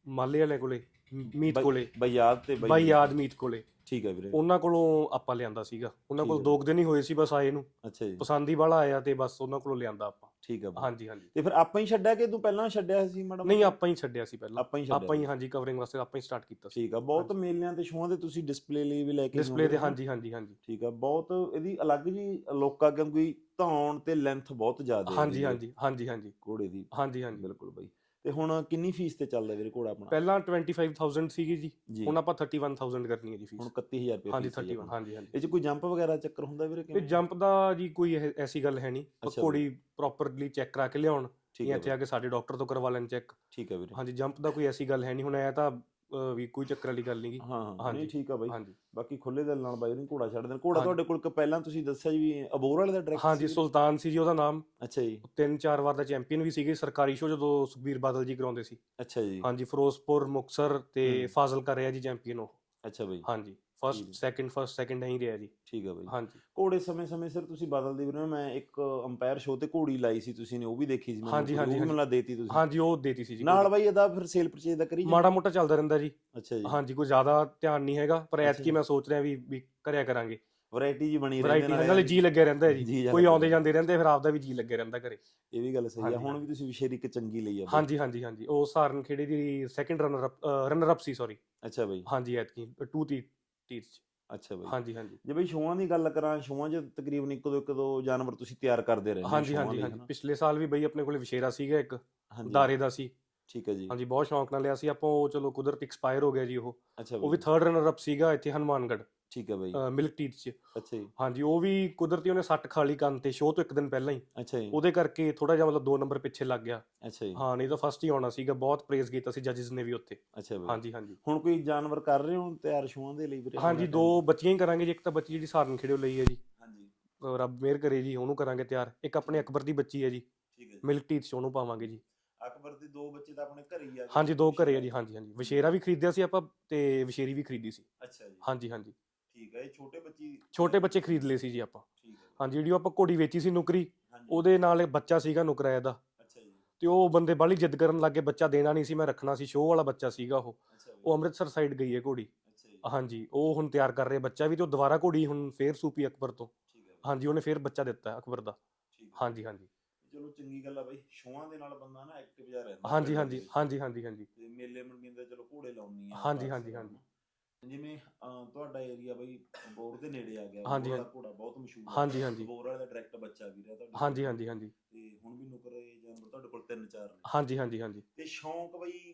ਮਾਲੇ ਵਾਲੇ ਕੋਲੇ ਮੀਤ ਕੋਲੇ। ਬਾਈ ਯਾਦ ਤੇ ਬਾਈ ਯਾਦ ਮੀਤ ਕੋਲੇ। ਠੀਕ ਹੈ ਵੀਰੇ। ਉਹਨਾਂ ਕੋਲੋਂ ਆਪਾਂ ਲਿਆਂਦਾ ਸੀਗਾ। ਉਹਨਾਂ ਠੀਕ ਕੋਲ ਹੈ। ਦੋ ਕੁ ਦਿਨ ਹੀ ਹੋਏ ਸੀ ਬਸ ਆਏ ਨੂੰ। ਅੱਛਾ ਜੀ। ਪਸੰਦ ਹੀ ਵਾਲਾ ਆਇਆ ਤੇ ਬਸ ਉਹਨਾਂ ਕੋਲੋਂ ਲਿਆਂਦਾ ਆਪਾਂ। ਠੀਕ ਹੈ ਬਾਈ ਹਾਂਜੀ ਹਾਂਜੀ। ਤੇ ਫਿਰ ਆਪਾਂ ਹੀ ਛੱਡਿਆ ਕਿ ਤੂੰ ਪਹਿਲਾਂ ਛੱਡਿਆ ਸੀ ਮੈਡਮ ਨਹੀਂ ਆਪਾਂ ਹੀ ਛੱਡਿਆ ਸੀ ਪਹਿਲਾਂ। ਆਪਾਂ ਹੀ ਛੱਡਿਆ ਆਪਾਂ ਹੀ ਹਾਂਜੀ ਕਵਰਿੰਗ ਵਾਸਤੇ ਆਪਾਂ ਹੀ ਸਟਾਰਟ ਕੀਤਾ ਸੀ। ਠੀਕ ਆ ਬਹੁਤ ਮੇਲਿਆਂ ਤੇ ਸ਼ੋਆਂ ਤੇ ਤੁਸੀਂ ਡਿਸਪਲੇ ਲਈ ਵੀ ਲੈ ਕੇ ਡਿਸਪਲੇ ਜਾਂਦੇ ਤੇ ਹੋ। ਹਾਂਜੀ ਹਾਂਜੀ ਹਾਂਜੀ। ਠੀਕ ਆ ਬਹੁਤ ਇਹਦੀ ਅਲੱਗ ਜੀ ਲੋਕਾਂ ਕਿਉਂਕਿ ਧੌਣ ਤੇ ਲੈਂਥ ਬਹੁਤ ਜ਼ਿਆਦਾ ਹੈ ਹਾਂਜੀ ਇਹਦੀ। ਹਾਂਜੀ ਹਾਂਜੀ ਹਾਂਜੀ। ਘੋੜੇ ਦੀ। ਹਾਂਜੀ ਹਾਂਜੀ। ਬਿਲਕੁਲ ਬਾਈ। ਤੇ ਹੁਣ ਕਿੰਨੀ ਫੀਸ ਤੇ ਚੱਲਦਾ ਵੀਰੇ ਘੋੜਾ ਆਪਣਾ? ਪਹਿਲਾਂ 25000 ਸੀਗੀ ਜੀ ਜੀ। ਹੁਣ ਆਪਾਂ 31000 ਕਰਨੀ ਹੈ ਜੀ ਹੁਣ ਫੀਸ 31000 ਰੁਪਏ ਹਾਂਜੀ fees ਹੈ ਜੀ 31 ਆਪਣੀ। ਹਾਂਜੀ ਹਾਂਜੀ। ਇਹ ਚ ਕੋਈ ਜੰਪ ਵਗੈਰਾ ਚੱਕਰ ਹੁੰਦਾ ਵੀਰੇ ਤੇ ਕਿਵੇਂ? ਜੰਪ ਦਾ ਜੀ ਕੋਈ ਇਹ- ਐਸੀ ਗੱਲ ਹੈ ਨਹੀਂ। ਅੱਛਾ ਘੋੜੀ ਪ੍ਰੋਪਰਲੀ ਚੈੱਕ ਕਰਾ ਕੇ ਲਿਆਉਣ ਠੀਕ ਜਾਂ ਹੈ ਇੱਥੇ ਆ ਕੇ ਸਾਡੇ ਡਾਕਟਰ ਤੋਂ ਕਰਵਾ ਲੈਣ ਚੈੱਕ ਠੀਕ ਹੈ ਵੀਰੇ। ਹਾਂਜੀ ਜੰਪ ਦਾ ਕੋਈ ਐਸੀ ਗੱਲ ਹੈ ਨਹੀਂ। ਹੁਣ ਐ ਤਾਂ ਵੀ ਕੋਈ ਚੱਕਰ ਵਾਲੀ ਗੱਲ ਨਹੀਂਗੀ ਹਾਂ ਹਾਂ ਹਾਂਜੀ। ਨਹੀਂ ਠੀਕ ਆ ਬਾਈ। ਹਾਂਜੀ। ਬਾਕੀ ਖੁੱਲੇ ਦਿਲ ਨਾਲ ਬਾਈ ਨੂੰ ਘੋੜਾ ਛੱਡ ਦੇਣ। ਘੋੜਾ ਹਾਂਜੀ। ਤੁਹਾਡੇ ਕੋਲ ਇੱਕ ਪਹਿਲਾਂ ਤੁਸੀਂ ਦੱਸਿਆ ਜੀ ਵੀ ਅਬੋਰ ਵਾਲੇ ਦਾ ਡਾਇਰੈਕਟ ਹਾਂਜੀ ਸੁਲਤਾਨ ਸੀ ਜੀ ਉਹਦਾ ਨਾਮ। ਅੱਛਾ ਜੀ। ਤਿੰਨ ਚਾਰ ਵਾਰ ਦਾ ਚੈਂਪੀਅਨ ਵੀ ਸੀਗੇ। ਸਰਕਾਰੀ ਸ਼ੋਅ ਜਦੋਂ ਸੁਖਬੀਰ ਬਾਦਲ ਜੀ ਕਰਾਉਂਦੇ ਸੀ। ਅੱਛਾ ਜੀ। ਹਾਂਜੀ ਫਿਰੋਜ਼ਪੁਰ ਮੁਕਸਰ ਤੇ ਹੂੰ। ਫਾਜ਼ਿਲਕਾ ਰਿਹਾ ਜੀ ਚੈਂਪੀਅਨ ਉਹ। ਅੱਛਾ ਬਾਈ। ਹਾਂਜੀ। ਫਸਟ। ਸੈਕਿੰਡ ਫਸਟ ਸੈਕਿੰਡ ਨਹੀਂ ਰਿਹਾ ਜੀ। ਠੀਕ ਆ ਬਾਈ। ਹਾਂਜੀ। ਘੋੜੇ ਸਮੇਂ-ਸਮੇਂ ਸਿਰ ਤੁਸੀਂ ਬਦਲਦੇ ਵੀਰੇ ਮੈਂ ਇੱਕ ਅੰਪਾਇਰ ਸ਼ੋਅ ਤੇ ਘੋੜੀ ਲਾਈ ਸੀ ਤੁਸੀਂ ਨੇ ਉਹ ਵੀ ਦੇਖੀ ਸੀ ਹਾਂਜੀ, ਉਹ ਹਾਂਜੀ, ਵੀ ਹਾਂਜੀ। ਮੈਨੂੰ ਦੇਤੀ ਤੁਸੀਂ। ਹਾਂਜੀ ਉਹ ਦੇਤੀ ਸੀ ਜੀ ਨਾਲ। ਬਾਈ ਇਹਦਾ ਫਿਰ ਸੇਲ ਪਰਚੇਜ ਦਾ ਕਰੀ ਜਾਂਦੇ? ਮਾੜਾ ਮੋਟਾ ਚੱਲਦਾ ਰਹਿੰਦਾ ਜੀ। ਅੱਛਾ ਜੀ। ਹਾਂਜੀ ਕੋਈ ਜ਼ਿਆਦਾ ਧਿਆਨ ਨਹੀਂ ਹੈਗਾ ਪਰ ਐਤਕੀ। ਮੈਂ ਸੋਚ ਰਿਹਾ ਵੀ ਵੀ ਕਰਿਆ ਕਰਾਂਗੇ। ਵੈਰਾਈਟੀ ਜੀ ਬਣੀ ਵੈਰਾਈਟੀ ਰਹਿੰਦੇ ਨਾਲੇ ਜੀ ਲੱਗਿਆ ਰਹਿੰਦਾ ਹੈ ਜੀ ਕੋਈ ਆਉਂਦੇ ਜਾਂਦੇ ਰਹਿੰਦੇ ਫਿਰ ਆਪਦਾ ਵੀ ਜੀ ਲੱਗਿਆ ਰਹਿੰਦਾ ਘਰੇ। ਇਹ ਵੀ ਗੱਲ ਸਹੀ ਆ। ਹਾਂਜੀ, ਹੁਣ ਵੀ ਤੁਸੀਂ ਵਿਸ਼ੇਰੀ ਇੱਕ ਚੰਗੀ ਲਈ ਆ ਬਾਈ। ਹਾਂਜੀ ਹਾਂਜੀ ਹਾਂਜੀ। ਉਹ ਸਾਰਨ ਖੇੜੇ ਦੀ second runner up runner up ਸੀ ਸੌਰੀ ਅੱਛਾ ਬਾਈ। ਹਾਂਜੀ ਐਤਕੀ 2 ਤੀ ਚ। ਅੱਛਾ ਬਾਈ। ਹਾਂਜੀ ਹਾਂਜੀ। ਜੇ ਬਈ ਸ਼ੋਆਂ ਦੀ ਗੱਲ ਕਰਾਂ ਸ਼ੋਆਂ 'ਚ ਤਕਰੀਬਨ ਇੱਕ ਦੋ ਇੱਕ ਦੋ ਜਾਨਵਰ ਤੁਸੀਂ ਤਿਆਰ ਕਰਦੇ ਰਹਿੰਦੇ ਹੋ ਹਾਂਜੀ ਹਾਂਜੀ ਹਾਂਜੀ? ਪਿਛਲੇ ਸਾਲ ਵੀ ਬਈ ਆਪਣੇ ਕੋਲੇ ਵਿਸ਼ੇਰਾ ਸੀਗਾ ਇੱਕ ਦਾਰੇ ਦਾ ਸੀ। ਠੀਕ ਹੈ ਜੀ। ਹਾਂਜੀ ਬਹੁਤ ਸ਼ੌਂਕ ਨਾਲ ਲਿਆ ਸੀ। ਆਪਾਂ ਉਹ ਚਲੋ ਕੁਦਰਤ ਐਕਸਪਾਇਰ ਹੋ ਗਿਆ ਜੀ ਉਹ। ਉਹ ਵੀ ਥਰਡ ਰਨਰ ਅਪ ਸੀਗਾ ਇੱਥੇ ਹਨੂਮਾਨਗੜ੍ਹ। ਠੀਕ ਹੈ ਬਾਈ। ਮਿਲਕ ਟੀਥ ਚ। ਅੱਛਾ ਜੀ। ਹਾਂਜੀ ਉਹ ਵੀ ਕੁਦਰਤੀ ਉਹਨੇ ਸੱਟ ਖਾ ਲਈ ਕੰਨ ਤੇ ਸ਼ੋਅ ਤੋਂ ਇੱਕ ਦਿਨ ਪਹਿਲਾਂ ਹੀ। ਅੱਛਾ ਜੀ। ਉਹਦੇ ਕਰਕੇ ਥੋੜਾ ਜਿਹਾ ਮਤਲਬ 2 ਨੰਬਰ ਪਿੱਛੇ ਲੱਗ ਗਿਆ। ਅੱਛਾ ਜੀ। ਹਾਂ ਨਹੀਂ ਤਾਂ ਫਸਟ ਹੀ ਆਉਣਾ ਸੀਗਾ ਬਹੁਤ ਪ੍ਰੇਜ਼ ਕੀਤਾ ਸੀ ਜੱਜਸ ਨੇ ਵੀ ਉੱਥੇ। ਅੱਛਾ ਬਾਈ। ਹਾਂਜੀ ਹਾਂਜੀ। ਹੁਣ ਕੋਈ ਜਾਨਵਰ ਕਰ ਰਹੇ ਹੋ ਤਿਆਰ ਸ਼ੋਆਂ ਦੇ ਲਈ ਵੀਰੇ? ਹਾਂਜੀ ਦੋ ਬੱਚੀਆਂ ਹੀ ਕਰਾਂਗੇ ਜੀ ਇੱਕ ਤਾਂ ਬੱਚੀ ਜਿਹੜੀ ਸਾਰਨ ਖੇੜਿਓ ਲਈ ਹੈ ਜੀ। ਹਾਂਜੀ। ਰੱਬ ਮਿਹਰ ਕਰੇ ਜੀ ਉਹਨੂੰ ਕਰਾਂਗੇ ਤਿਆਰ। ਇੱਕ ਆਪਣੇ ਅਕਬਰ ਦੀ ਬੱਚੀ ਹੈ ਜੀ। ਠੀਕ ਹੈ ਮਿਲਕ ਟੀਥ ਚ ਉਹਨੂੰ ਪਾਵਾਂਗੇ ਜੀ। ਅਕਬਰ ਦੇ ਦੋ ਬੱਚੇ ਤਾਂ ਆਪਣੇ ਘਰੇ ਹੀ ਆ ਹਾਂਜੀ ਦੋ ਘਰੇ ਆ ਜੀ ਹਾਂਜੀ ਹਾਂਜੀ। ਵਿਸ਼ੇਰਾ ਵੀ ਖਰੀਦਿਆ ਸੀ ਆਪਾਂ ਤੇ ਵਿਸ਼ੇਰੀ ਵੀ ਖਰੀਦੀ ਸੀ। ਅੱਛਾ ਜੀ। ਹਾਂਜੀ ਹਾਂਜੀ। ਠੀਕ ਹੈ ਇਹ ਛੋਟੇ ਬੱਚੇ ਛੋਟੇ ਬੱਚੇ ਖਰੀਦ ਲਏ ਸੀ ਜੀ ਆਪਾਂ। ਠੀਕ ਹੈ। ਹਾਂਜੀ ਜਿਹੜੀ ਉਹ ਆਪਾਂ ਘੋੜੀ ਵੇਚੀ ਸੀ ਨੁਕਰੀ ਹਾਂਜੀ। ਉਹਦੇ ਨਾਲ ਇੱਕ ਬੱਚਾ ਸੀਗਾ ਨੁਕਰਾ ਇਹਦਾ ਅੱਛਾ ਜੀ। ਤੇ ਉਹ ਬੰਦੇ ਬਾਹਲੀ ਜਿੱਦ ਕਰਨ ਲੱਗੇ ਬੱਚਾ ਦੇਣਾ ਨਹੀਂ ਸੀ ਮੈਂ ਰੱਖਣਾ ਸੀ ਸ਼ੋਅ ਵਾਲਾ ਬੱਚਾ ਸੀਗਾ ਉਹ। ਅੱਛਾ ਉਹ ਅੰਮ੍ਰਿਤਸਰ ਸਾਈਡ ਗਈ ਹੈ ਘੋੜੀ। ਅੱਛਾ ਜੀ। ਹਾਂਜੀ ਉਹ ਹੁਣ ਤਿਆਰ ਕਰ ਰਹੇ ਬੱਚਾ ਵੀ ਤੇ ਉਹ ਦੁਬਾਰਾ ਘੋੜੀ ਹੁਣ ਫੇਰ ਸੂਪੀ ਅਕਬਰ ਤੋਂ। ਠੀਕ ਹੈ ਹਾਂਜੀ ਉਹਨੇ ਫੇਰ ਬੱਚਾ ਦਿੱਤਾ ਹੈ ਅਕਬਰ ਦਾ। ਠੀਕ ਹੈ। ਹਾਂਜੀ ਹਾਂਜੀ। ਚਲੋ ਚੰਗੀ ਗੱਲ ਆ ਬਾਈ ਸ਼ੋਆਂ ਦੇ ਨਾਲ ਬੰਦਾ ਨਾ ਐਕਟਿਵ ਜਿਹਾ ਰਹਿੰਦਾ। ਹਾਂਜੀ ਹਾਂਜੀ ਦੇ। ਹਾਂਜੀ ਹਾਂਜੀ ਹਾਂਜੀ। ਤੇ ਮੇਲੇ ਮੰਡੀਆਂ ਦੇ ਚਲੋ ਘੋੜੇ ਲਾਉਣੀ ਆ ਹਾਂਜੀ, ਹਾਂਜੀ, ਹਾਂਜੀ। ਜਿਵੇਂ ਅਹ, ਤੁਹਾਡਾ ਏਰੀਆ ਬਾਈ ਬੋਰ ਦੇ ਨੇੜੇ ਆ ਗਿਆ ਹਾਂਜੀ, ਬੋਰ ਵਾਲਾ। ਘੋੜਾ ਬਹੁਤ ਮਸ਼ਹੂਰ ਆ। ਹਾਂਜੀ, ਹਾਂਜੀ। ਬੋਰ ਵਾਲੇ ਦਾ ਡਾਇਰੈਕਟ ਬੱਚਾ ਵੀ ਰਿਹਾ ਤੁਹਾਡੇ ਹਾਂਜੀ। ਹਾਂਜੀ ਹਾਂਜੀ। ਤੇ ਹੁਣ ਵੀ ਨੁਕਰੇ ਜਾਨਵਰ ਤੁਹਾਡੇ ਕੋਲ ਤਿੰਨ ਚਾਰ ਨੇ। ਹਾਂਜੀ ਹਾਂਜੀ ਹਾਂਜੀ। ਤੇ ਸ਼ੌਂਕ ਬਈ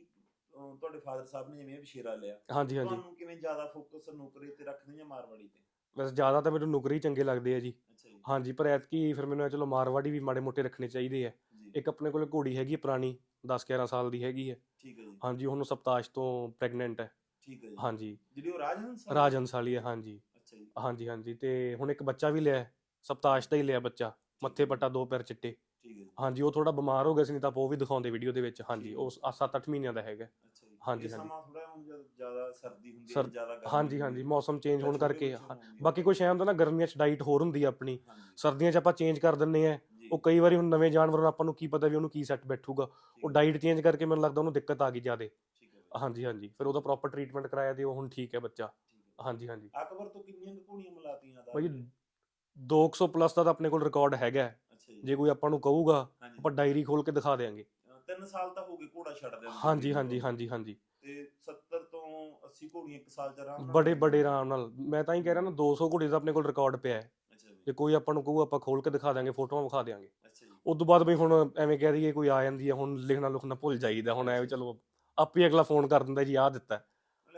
ਅਹ, ਤੁਹਾਡੇ ਫਾਦਰ ਸਾਹਿਬ ਨੇ ਜਿਵੇਂ ਵਿਸ਼ੇਰਾ ਲਿਆ। ਹਾਂਜੀ ਹਾਂਜੀ। ਤੁਹਾਨੂੰ ਕਿਵੇਂ ਜ਼ਿਆਦਾ ਫੋਕਸ ਨੁਕਰੇ ਤੇ ਰੱਖਦੇ ਜਾਂ ਮਾਰਵਾੜੀ ਤੇ? ਵੈਸੇ ਜ਼ਿਆਦਾ ਤਾਂ ਮੈਨੂੰ ਨੁਕਰੀ ਚੰਗੇ ਲੱਗਦੇ ਆ ਜੀ। ਅੱਛਾ ਜੀ। ਹਾਂਜੀ ਪਰ ਐਤਕੀ ਫਿਰ ਮੈਨੂੰ ਇਹ ਚਲੋ ਮਾਰਵਾੜੀ ਵੀ ਮਾੜੇ ਮੋਟੇ ਰੱਖਣੇ ਚਾਹੀਦੇ ਆ। ਜੀ। ਇੱਕ ਆਪਣੇ ਕੋਲੇ ਘੋੜੀ ਹੈਗੀ ਹੈ ਪੁਰਾਣੀ 10 11 ਸਾਲ ਦੀ ਹੈਗੀ ਹੈ ਠੀਕ ਹੈ ਜੀ। ਹਾਂਜੀ ਉਹਨੂੰ ਸਪਤਾਸ਼ ਤੋਂ ਪ੍ਰੈਗਨੈਂਟ ਹੈ ਠੀਕ ਹੈ ਜੀ। ਹਾਂਜੀ। ਜਿਹੜੀ ਉਹ ਰਾਜਹੰਸ ਵਾਲੀ? ਰਾਜਹੰਸ ਵਾਲੀ ਹੈ ਹਾਂਜੀ। ਅੱਛਾ ਜੀ। ਹਾਂਜੀ ਹਾਂਜੀ। ਤੇ ਹੁਣ ਇੱਕ ਬੱਚਾ ਵੀ ਲਿਆ ਹੈ, ਸਪਤਾਸ਼ ਦਾ ਹੀ ਲਿਆ ਬੱਚਾ। ਮੱਥੇ ਪੱਟਾ ਦੋ ਪੈਰ ਚਿੱਟੇ। ਠੀਕ ਹੈ ਜੀ। ਹਾਂਜੀ ਉਹ ਥੋੜਾ ਬਿਮਾਰ ਹੋ ਗਿਆ ਸੀ ਨਹੀਂ ਤਾਂ ਆਪਾਂ ਉਹ ਵੀ ਦਿਖਾਉਂਦੇ ਵੀਡੀਓ ਦੇ ਵਿੱਚ। ਹਾਂਜੀ ਠੀਕ ਹੈ। ਉਹ 7-8 ਮਹੀਨਿਆਂ ਦਾ ਹੈਗਾ। ਅੱਛਾ ਜੀ। ਹਾਂਜੀ, ਇਹ ਹਾਂਜੀ। ਸਮਾਂ ਥੋੜਾ ਹੁਣ ਜਦ ਜ਼ਿਆਦਾ ਸਰਦੀ ਹੁੰਦੀ ਹੈ ਸਰ- ਜ਼ਿਆਦਾ ਗਰਮੀ ਹਾਂਜੀ ਹੁੰਦੀ ਹਾਂਜੀ ਹੈ। ਮੌਸਮ ਚੇਂਜ ਹੋਣ ਕਰਕੇ ਹੈ। ਬਾਕੀ ਕੁਛ ਐਂ ਹੁੰਦਾ ਨਾ ਗਰਮੀਆਂ 'ਚ ਡਾਈਟ ਹੋਰ ਹੁੰਦੀ ਆ ਆਪਣੀ। ਹਾਂਜੀ, ਸਰਦੀਆਂ 'ਚ ਆਪਾਂ ਚੇਂਜ ਕਰ ਦਿੰਨੇ ਆ ਜੀ, ਉਹ ਕਈ ਵਾਰੀ ਹੁਣ ਨਵੇਂ ਜਾਨਵਰ ਨੂੰ ਆਪਾਂ ਨੂੰ ਕੀ ਪਤਾ ਵੀ ਉਹਨੂੰ ਕੀ ਸੈੱਟ ਬੈਠੂਗਾ। ਠੀਕ ਉਹ ਹੈ, ਡਾਈਟ ਚੇਂਜ ਕਰਕੇ ਮੈਨੂੰ ਲੱਗਦਾ ਉਹਨੂੰ ਦਿੱਕਤ ਆ ਗਈ ਜਿਆਦੇ। ਠੀਕ ਹੈ ਹਾਂਜੀ ਹਾਂਜੀ। ਫਿਰ ਉਹਦਾ ਪ੍ਰੋਪਰ ਟ੍ਰੀਟਮੈਂਟ ਕਰਾਇਆ ਤੇ ਉਹ ਹੁਣ ਠੀਕ ਹੈ ਬੱਚਾ। ਹਾਂਜੀ ਹਾਂਜੀ। ਅਕਬਰ ਤੋਂ ਕਿੰਨੀਆਂ ਕੁ ਘੋੜੀਆਂ ਮਲਾਤੀਆਂ ਦਾ? ਭਾਈ 200 ਪਲੱਸ ਦਾ ਤਾਂ ਆਪਣੇ ਕੋਲ ਰਿਕਾਰਡ ਹੈਗਾ ਹੈ। ਅੱਛਾ ਜੀ। ਜੇ ਕੋਈ ਆਪਾਂ ਨੂੰ ਕਹੂਗਾ ਹਾਂਜੀ। ਆਪਾਂ ਡਾਇਰੀ ਖੋਲ ਕੇ ਦਿਖਾ ਦੇਾਂਗੇ ਅਹ ਤਿੰਨ ਸਾਲ ਤਾਂ ਹੋ ਗਏ ਘੋੜਾ ਛੱਡਦੇ ਹੁੰਦੇ ਹਾਂਜੀ ਹਾਂਜੀ। ਹਾਂਜੀ ਹਾਂਜੀ। ਤੇ 70 ਤੋਂ 80 ਘੋੜੀਆਂ ਇੱਕ ਸਾਲ ਚ ਆਰਾਮ ਨਾਲ ਬੜੇ ਬੜੇ ਆਰਾਮ ਨਾਲ। ਮੈਂ ਤਾਂ ਹੀ ਕਹਿ ਰਿਹਾ ਨਾ 200 ਘੋੜੇ ਦਾ ਆਪਣੇ ਕੋਲ ਰਿਕਾਰਡ ਪਿਆ ਹੈ। ਅੱਛਾ ਜੀ। ਜੇ ਕੋਈ ਆਪਾਂ ਨੂੰ ਕਹੂ ਆਪਾਂ ਖੋਲ ਕੇ ਦਿਖਾ ਦਾਂਗੇ ਫੋਟੋਆਂ ਵਿਖਾ ਦਿਆਂਗੇ। ਅੱਛਾ ਜੀ। ਉਸ ਤੋਂ ਬਾਅਦ ਬਈ ਹੁਣ ਐਵੇਂ ਕਹਿ ਦਈਏ ਕੋਈ ਆ ਜਾਂਦੀ ਹੈ ਹੁਣ ਲਿਖਣਾ ਲੁਖਣਾ ਭੁੱਲ ਜਾਈਦਾ ਹੁਣ ਐਵੇਂ ਚਲੋ ਆਪੇ ਅਗਲਾ ਫੋਨ ਕਰ ਦਿੰਦਾ ਜੀ ਆਹ ਦਿੱਤਾ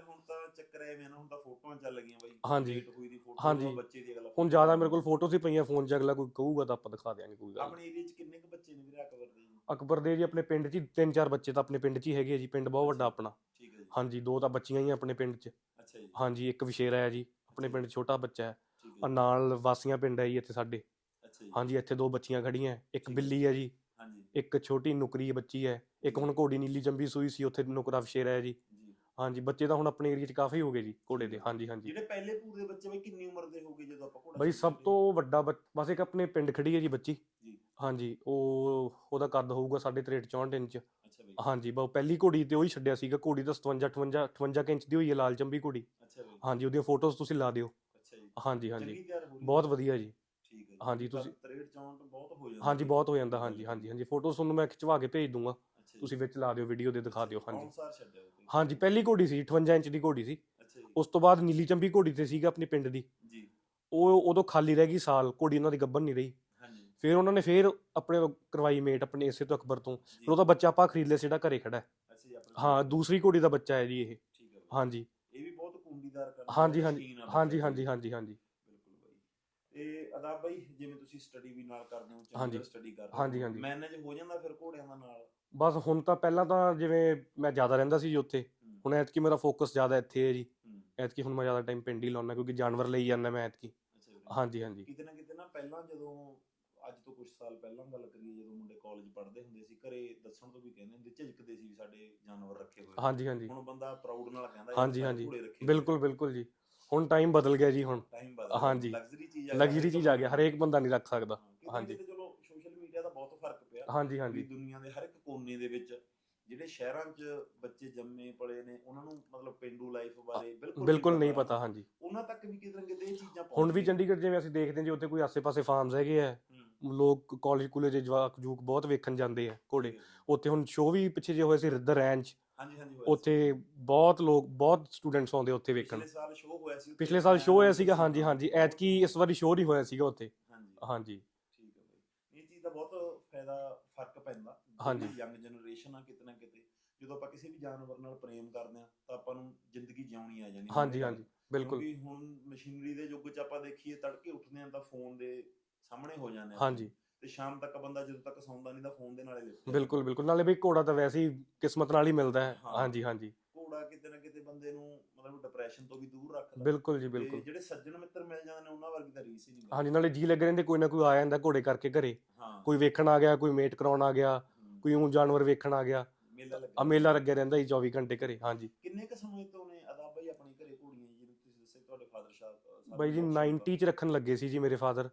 ਹੁਣ ਤਾਂ ਚੱਕਰ ਨਾ ਹੁਣ ਤਾਂ ਫੋਟੋਆਂ ਚੱਲ ਗਈਆਂ ਬਾਈ ਹਾਂਜੀ। Date ਹੋਈ ਦੀ ਫੋਟੋ ਹਾਂਜੀ। ਬੱਚੇ ਦੀ ਅਗਲਾ ਹੁਣ ਜ਼ਿਆਦਾ ਮੇਰੇ ਕੋਲ ਫੋਟੋਸ ਹੀ ਪਈਆਂ ਫੋਨ 'ਚ ਅਗਲਾ ਕੋਈ ਕਹੂਗਾ ਤਾਂ ਆਪਾਂ ਦਿਖਾ ਦਿਆਂਗੇ ਕੋਈ ਗੱਲ ਨਹੀਂ। ਆਪਣੇ ਏਰੀਆ ਚ ਕਿੰਨੇ ਕੁ ਬੱਚੇ ਨੇ ਵੀਰੇ ਅਕਬਰ ਦੇ ਜੀ? ਅਕਬਰ ਦੇ ਜੀ ਆਪਣੇ ਪਿੰਡ 'ਚ ਹੀ ਤਿੰਨ ਚਾਰ ਬੱਚੇ ਤਾਂ ਆਪਣੇ ਪਿੰਡ 'ਚ ਹੀ ਹੈਗੇ ਆ ਜੀ ਪਿੰਡ ਬਹੁਤ ਵੱਡਾ ਆਪਣਾ ਠੀਕ ਹੈ ਜੀ ਹਾਂਜੀ ਦੋ ਤਾਂ ਬੱਚੀਆਂ ਹੀ ਆ ਆਪਣੇ ਪਿੰਡ 'ਚ ਅੱਛਾ ਜੀ ਹਾਂਜੀ ਇੱਕ ਵਿਸ਼ੇਰਾ ਹੈ ਜੀ ਆਪਣੇ ਪਿੰਡ 'ਚ ਛੋਟਾ ਬੱਚਾ ਹੈ ਠੀਕ ਔਰ ਨਾਲ ਵਾਸੀਆਂ ਪਿੰਡ ਹੈ ਜੀ ਇੱਥੇ ਸਾਡੇ ਅੱਛਾ ਜੀ ਹਾਂਜੀ ਇੱਥੇ ਦੋ ਬੱਚੀਆਂ ਖੜੀਆਂ ਹੈ। ਇੱਕ। ਬਿੱਲੀ ਹੈ ਜੀ ਹਾਂਜੀ। ਇੱਕ ਛੋਟੀ ਨੁਕਰੀ ਬੱਚੀ ਹੈ ਇੱਕ ਹੁਣ ਘੋੜੀ ਨੀਲੀ ਚੰਬੀ ਸੂਈ ਸੀ ਉੱਥੇ ਨੁਕਰਾ ਫਸ਼ੇਰਾ ਹੈ ਜੀ। ਜੀ। ਹਾਂਜੀ ਬੱਚੇ ਤਾਂ ਹੁਣ ਆਪਣੇ ਏਰੀਆ 'ਚ ਕਾਫੀ ਹੋ ਗਏ ਜੀ ਘੋੜੇ ਦੇ ਹਾਂਜੀ ਹਾਂਜੀ। ਜਿਹੜੇ ਪਹਿਲੇ ਭੂਰ ਦੇ ਬੱਚੇ ਬਈ ਕਿੰਨੀ ਉਮਰ ਦੇ ਹੋਗੇ ਜਦੋਂ ਆਪਾਂ ਘੋੜਾ ਬਈ ਸਭ? ਤੋਂ ਵੱਡਾ ਬੱਚ- ਬਸ ਇੱਕ ਆਪਣੇ ਪਿੰਡ ਖੜੀ ਹੈ ਜੀ ਬੱਚੀ। ਜੀ। ਹਾਂਜੀ ਉਹ ਉਹਦਾ ਕੱਦ ਹੋਊਗਾ 63 64 ਇੰਚ। ਅੱਛਾ ਬਈ। ਹਾਂਜੀ ਬਸ ਪਹਿਲੀ ਘੋੜੀ ਤੇ ਉਹੀ ਛੱਡਿਆ ਸੀਗਾ ਘੋੜੀ ਤਾਂ 57 58 58 ਕੁ ਇੰਚ ਦੀ ਹੋਈ ਹੈ ਲਾਲ ਚੰਬੀ ਘੋੜੀ। ਅੱਛਾ ਬਈ। ਹਾਂਜੀ ਉਹਦੀਆਂ ਫੋਟੋਜ਼ ਤੁਸੀਂ ਲਾ ਦਿਓ। ਅੱਛਾ ਜੀ। ਹਾਂਜੀ ਹਾਂਜੀ। ਚੰਗੀ ਤਿਆਰ ਹੋ ਰਹੀ ਬਹੁਤ ਵਧੀਆ ਜੀ। ਠੀਕ ਹੈ ਹਾਂਜੀ, ਤੁਸੀਂ- 63 64 ਬਹੁਤ ਹੋ ਜਾਂਦਾ ਹਾਂਜੀ ਬਹੁਤ ਹੋ ਜਾਂਦਾ ਹਾਂਜੀ ਹਾਂਜੀ ਹਾਂਜੀ। ਫੋਟੋਜ਼ ਤੁਹਾਨੂੰ ਮੈਂ ਖਿਚਵਾ ਕੇ ਭੇਜ ਦੂੰਗਾ। ਅੱਛਾ ਜੀ। ਤੁਸੀਂ ਵਿੱਚ ਲਾ ਦਿਓ ਵੀਡੀਓ ਦੇ ਦਿਖਾ ਦਿਓ ਹਾਂਜੀ। ਕੌਣ ਸਾਰ ਛੱਡਿਆ ਉਹ ਤੇ? ਹਾਂਜੀ ਪਹਿਲੀ ਘੋੜੀ ਸੀ 58 ਇੰਚ ਦੀ ਘੋੜੀ ਸੀ। ਅੱਛਾ ਜੀ। ਉਸ ਤੋਂ ਬਾਅਦ ਨੀਲੀ ਚੰਬੀ ਘੋੜੀ ਤੇ ਸੀਗਾ ਆਪਣੀ ਪਿੰਡ ਦੀ। ਜੀ। ਉਹ ਉਦੋਂ ਖਾਲੀ ਰਹਿ ਗਈ ਸਾਲ ਘੋੜੀ ਉਹਨਾਂ ਦੀ ਗੱਭਣ ਨਹੀਂ ਰਹੀ। ਹਾਂਜੀ। ਫਿਰ ਉਹਨਾਂ ਨੇ ਫਿਰ ਆਪਣੇ ਕਰਵਾਈ ਮੇਟ ਆਪਣੇ ਇਸੇ ਤੋਂ ਅਕਬਰ ਤੋਂ। ਫਿਰ ਉਹਦਾ ਬੱਚਾ ਆਪਾਂ ਖਰੀਦ ਲਿਆ ਸੀ ਜਿਹੜਾ ਘਰੇ ਖੜਾ ਹੈ। ਅੱਛਾ ਜੀ ਆਪਣੇ ਹਾਂ ਦੂਸਰੀ ਘੋੜੀ ਦਾ ਬੱਚਾ ਹੈ ਜੀ ਇਹ। ਠੀਕ ਹੈ ਬਈ। ਹਾਂਜੀ। ਇਹ ਵੀ ਬਹੁਤ ਕੁੰਡੀਦਾਰ ਕਰਦਾ ਹਾਂਜੀ ਹਾਂਜੀ ਹਾਂਜੀ ਹਾਂਜੀ ਹਾਂਜੀ। ਤੇ ਅਦਾਬ ਬਾਈ ਜਿਵੇਂ ਤੁਸੀਂ ਸਟੱਡੀ ਵੀ ਨਾਲ ਕਰਦੇ ਹੋ ਹਾਂਜੀ। ਸਟੱਡੀ ਕਰਦੇ ਹਾਂਜੀ, ਹਾਂਜੀ। ਮੈਨੇਜ ਹੋ ਜਾਂਦਾ ਫਿਰ ਘੋੜਿਆਂ ਦਾ ਨਾਲ ਬਸ ਹੁਣ ਤਾਂ ਪਹਿਲਾਂ ਤਾਂ ਜਿਵੇਂ ਮੈਂ ਜ਼ਿਆਦਾ ਰਹਿੰਦਾ ਸੀ ਜੀ ਉੱਥੇ ਹੂੰ, ਹੁਣ ਐਤਕੀ ਮੇਰਾ ਫੋਕਸ ਜ਼ਿਆਦਾ ਇੱਥੇ ਹੈ ਜੀ ਹੂੰ, ਐਤਕੀ ਹੁਣ ਮੈਂ ਜ਼ਿਆਦਾ ਟਾਈਮ ਪਿੰਡ ਹੀ ਲਾਉਣਾ ਕਿਉਂਕਿ ਜਾਨਵਰ ਲਈ ਜਾਂਦਾ ਮੈਂ ਐਤਕੀ ਅੱਛਾ ਵੀਰੇ। ਹਾਂਜੀ ਹਾਂਜੀ ਕਿਤੇ ਨਾ ਕਿਤੇ ਨਾ ਪਹਿਲਾਂ ਜਦੋਂ ਅੱਜ ਤੋਂ ਕੁਝ ਸਾਲ ਪਹਿਲਾਂ ਗੱਲ ਕਰੀਏ ਜਦੋਂ ਮੁੰਡੇ ਕਾਲਜ ਪੜ੍ਹਦੇ ਹੁੰਦੇ ਸੀ ਘਰੇ ਦੱਸਣ ਤੋਂ ਵੀ ਕਹਿੰਦੇ ਹੁੰਦੇ ਝਿਜਕਦੇ ਸੀ ਵੀ ਸਾਡੇ ਜਾਨਵਰ ਰੱਖੇ ਹੋਏ ਆ। ਹਾਂਜੀ ਹਾਂਜੀ ਹੁਣ ਬੰਦਾ ਪ੍ਰਾਊਡ ਨਾਲ ਕਹਿੰਦਾ ਹਾਂਜੀ, ਹਾਂਜੀ। ਬਿਲਕੁਲ ਬਿਲਕੁਲ ਜੀ ਹੁਣ ਟਾਈਮ ਬਦਲ ਗਿਆ ਜੀ ਹੁਣ। ਟਾਈਮ ਬਦਲ ਹਾਂਜੀ। ਲਗਜ਼ਰੀ ਚੀਜ਼ ਆ ਲਗਜ਼ਰੀ ਚੀਜ਼ ਆ ਗਿਆ। ਹਰੇਕ ਬੰਦਾ ਨਹੀਂ ਰੱਖ ਸਕਦਾ। ਹਾਂਜੀ। ਹਾਂਜੀ। ਕਿਤੇ ਚਲੋ ਸੋਸ਼ਲ ਮੀਡੀਆ ਦਾ ਬਹੁਤ ਫ਼ਰਕ ਪਿਆ। ਹਾਂਜੀ ਵੀ ਹਾਂਜੀ ਦੁਨੀਆ ਦੇ ਹਰ ਇੱਕ ਕੋਨੇ ਦੇ ਵਿੱਚ ਜਿਹੜੇ ਸ਼ਹਿਰਾਂ 'ਚ ਬੱਚੇ ਜੰਮੇ ਪਲੇ ਨੇ ਉਹਨਾਂ ਨੂੰ ਮਤਲਬ ਪਿੰਡੂ ਲਾਈਫ ਬਾਰੇ ਬਿਲਕੁਲ ਬਿਲਕੁਲ ਨਹੀਂ ਪਤਾ। ਹਾਂਜੀ। ਉਹਨਾਂ ਤੱਕ ਵੀ ਕਿਤੇ ਨਾ ਕਿਤੇ ਇਹ ਚੀਜ਼ਾਂ ਹੁਣ ਵੀ ਪਹੁੰਚਦੀਆਂ। ਚੰਡੀਗੜ੍ਹ ਜਿਵੇਂ ਅਸੀਂ ਦੇਖਦੇ ਹਾਂ ਜੀ ਉੱਥੇ ਕੋਈ ਆਸੇ-ਪਾਸੇ ਫਾਰਮਸ ਹੈਗੇ ਆ। ਹੂੰ, ਲੋਕ ਕਾਲਜ ਕੁਲੇ ਦੇ ਜਵਾਕ ਜੂਕ ਬਹੁਤ ਵੇਖਣ ਜਾਂਦੇ ਆ ਘੋੜੇ। ਉੱਥੇ ਹੁਣ ਸ਼ੋਅ ਵੀ ਪਿੱਛੇ ਜੇ ਹੋਏ ਸੀ ਰਿੱਧਰ ਰੈਂਚ ਹਾਂਜੀ ਹਾਂਜੀ ਹੋਇਆ ਉੱਥੇ ਬਹੁਤ ਲੋਕ ਬਹੁਤ ਸਟੂਡੈਂਟਸ ਆਉਂਦੇ ਉੱਥੇ। ਵੇਖਣ। ਪਿਛਲੇ ਸਾਲ ਸ਼ੋਅ ਹੋਇਆ ਸੀ ਉੱਥੇ। ਪਿਛਲੇ ਸਾਲ ਸ਼ੋਅ ਹੋਇਆ ਸੀਗਾ ਹਾਂਜੀ ਹਾਂਜੀ। ਐਤਕੀ ਇਸ ਵਾਰੀ ਸ਼ੋਅ ਨਹੀਂ ਹੋਇਆ ਸੀਗਾ ਉੱਥੇ। ਹਾਂਜੀ। ਹਾਂਜੀ। ਠੀਕ ਹੈ ਬਾਈ। ਇਹ ਚੀਜ਼ ਦਾ ਬਹੁਤ ਫਾਇਦਾ ਫ਼ਰਕ ਪੈਂਦਾ। ਹਾਂਜੀ। ਯੰਗ ਜਨਰੇਸ਼ਨ ਆ ਕਿਤੇ ਨਾ ਕਿਤੇ ਜਦੋਂ ਆਪਾਂ ਕਿਸੇ ਵੀ ਜਾਨਵਰ ਨਾਲ ਪ੍ਰੇਮ ਕਰਦੇ ਆ ਤਾਂ ਆਪਾਂ ਨੂੰ ਜ਼ਿੰਦਗੀ ਜਿਉਣੀ ਆ ਜਾਂਦੀ ਹਾਂਜੀ ਹਾਂਜੀ। ਬਿਲਕੁਲ। ਕਿਉਂਕਿ ਹੁਣ ਮਸ਼ੀਨਰੀ ਦੇ ਯੁੱਗ 'ਚ ਆਪਾਂ ਦੇਖੀਏ ਤੜਕੇ ਉੱਠਦੇ ਆ ਤਾਂ ਫੋਨ ਦੇ ਸਾਹਮਣੇ ਹੋ ਜਾਂਦੇ ਆ। ਹਾਂਜੀ। ਤੇ ਸ਼ਾਮ ਤੱਕ ਬੰਦਾ ਜਦੋਂ ਤੱਕ ਸੌਂਦਾ ਨਹੀਂ ਤਾਂ ਫੋਨ ਦੇ ਨਾਲੇ ਲਿਪਟਿਆ ਬਿਲਕੁਲ ਬਿਲਕੁਲ। ਨਾਲੇ ਬਈ ਘੋੜਾ ਤਾਂ ਵੈਸੇ ਹੀ ਕਿਸਮਤ ਨਾਲ ਹੀ ਮਿਲਦਾ ਹੈ। ਹਾਂ। ਹਾਂਜੀ ਹਾਂਜੀ। ਘੋੜਾ ਕਿਤੇ ਨਾ ਕਿਤੇ ਬੰਦੇ ਨੂੰ ਮਤਲਬ ਡਿਪਰੈਸ਼ਨ ਤੋਂ ਵੀ ਦੂਰ ਰੱਖਦਾ ਬਿਲਕੁਲ ਜੀ ਤੇ ਬਿਲਕੁਲ। ਜਿਹੜੇ ਸੱਜਣ ਮਿੱਤਰ ਮਿਲ ਜਾਂਦੇ ਨੇ ਉਹਨਾਂ ਵਰਗੀ ਤਾਂ ਰੀਸ ਹੀ ਨਹੀਂ ਹਾਂਜੀ ਨਾਲੇ ਜੀ ਲੱਗ ਰਹਿੰਦੇ ਕੋਈ ਨਾ ਕੋਈ ਆ ਜਾਂਦਾ ਘੋੜੇ ਕਰਕੇ ਘਰੇ। ਹਾਂ। ਕੋਈ ਵੇਖਣ ਆ ਗਿਆ ਕੋਈ ਮੇਟ ਕਰਾਉਣ ਆ ਗਿਆ ਹਮ, ਕੋਈ ਊਂ ਜਾਨਵਰ ਵੇਖਣ ਆ ਗਿਆ। ਮੇਲਾ ਲੱਗਿਆ ਆ ਮੇਲਾ ਲੱਗਿਆ ਰਹਿੰਦਾ ਜੀ 24 ਘੰਟੇ ਘਰੇ ਹਾਂਜੀ। ਕਿੰਨੇ ਕੁ ਸਮੇਂ ਤੋਂ ਨੇ ਅਦਾ ਬਾਈ ਆਪਣੇ ਘਰੇ ਘੋੜੀਆਂ ਜੀ? ਤੁਸੀਂ ਦੱਸਿਆ ਤੁਹਾਡੇ ਫਾਦਰ ਸਾਹਿਬ ਬਾਈ ਜੀ 90 ਚ ਰੱਖਣ ਲੱਗੇ ਸੀ ਜੀ ਮੇਰੇ ਫਾਦਰ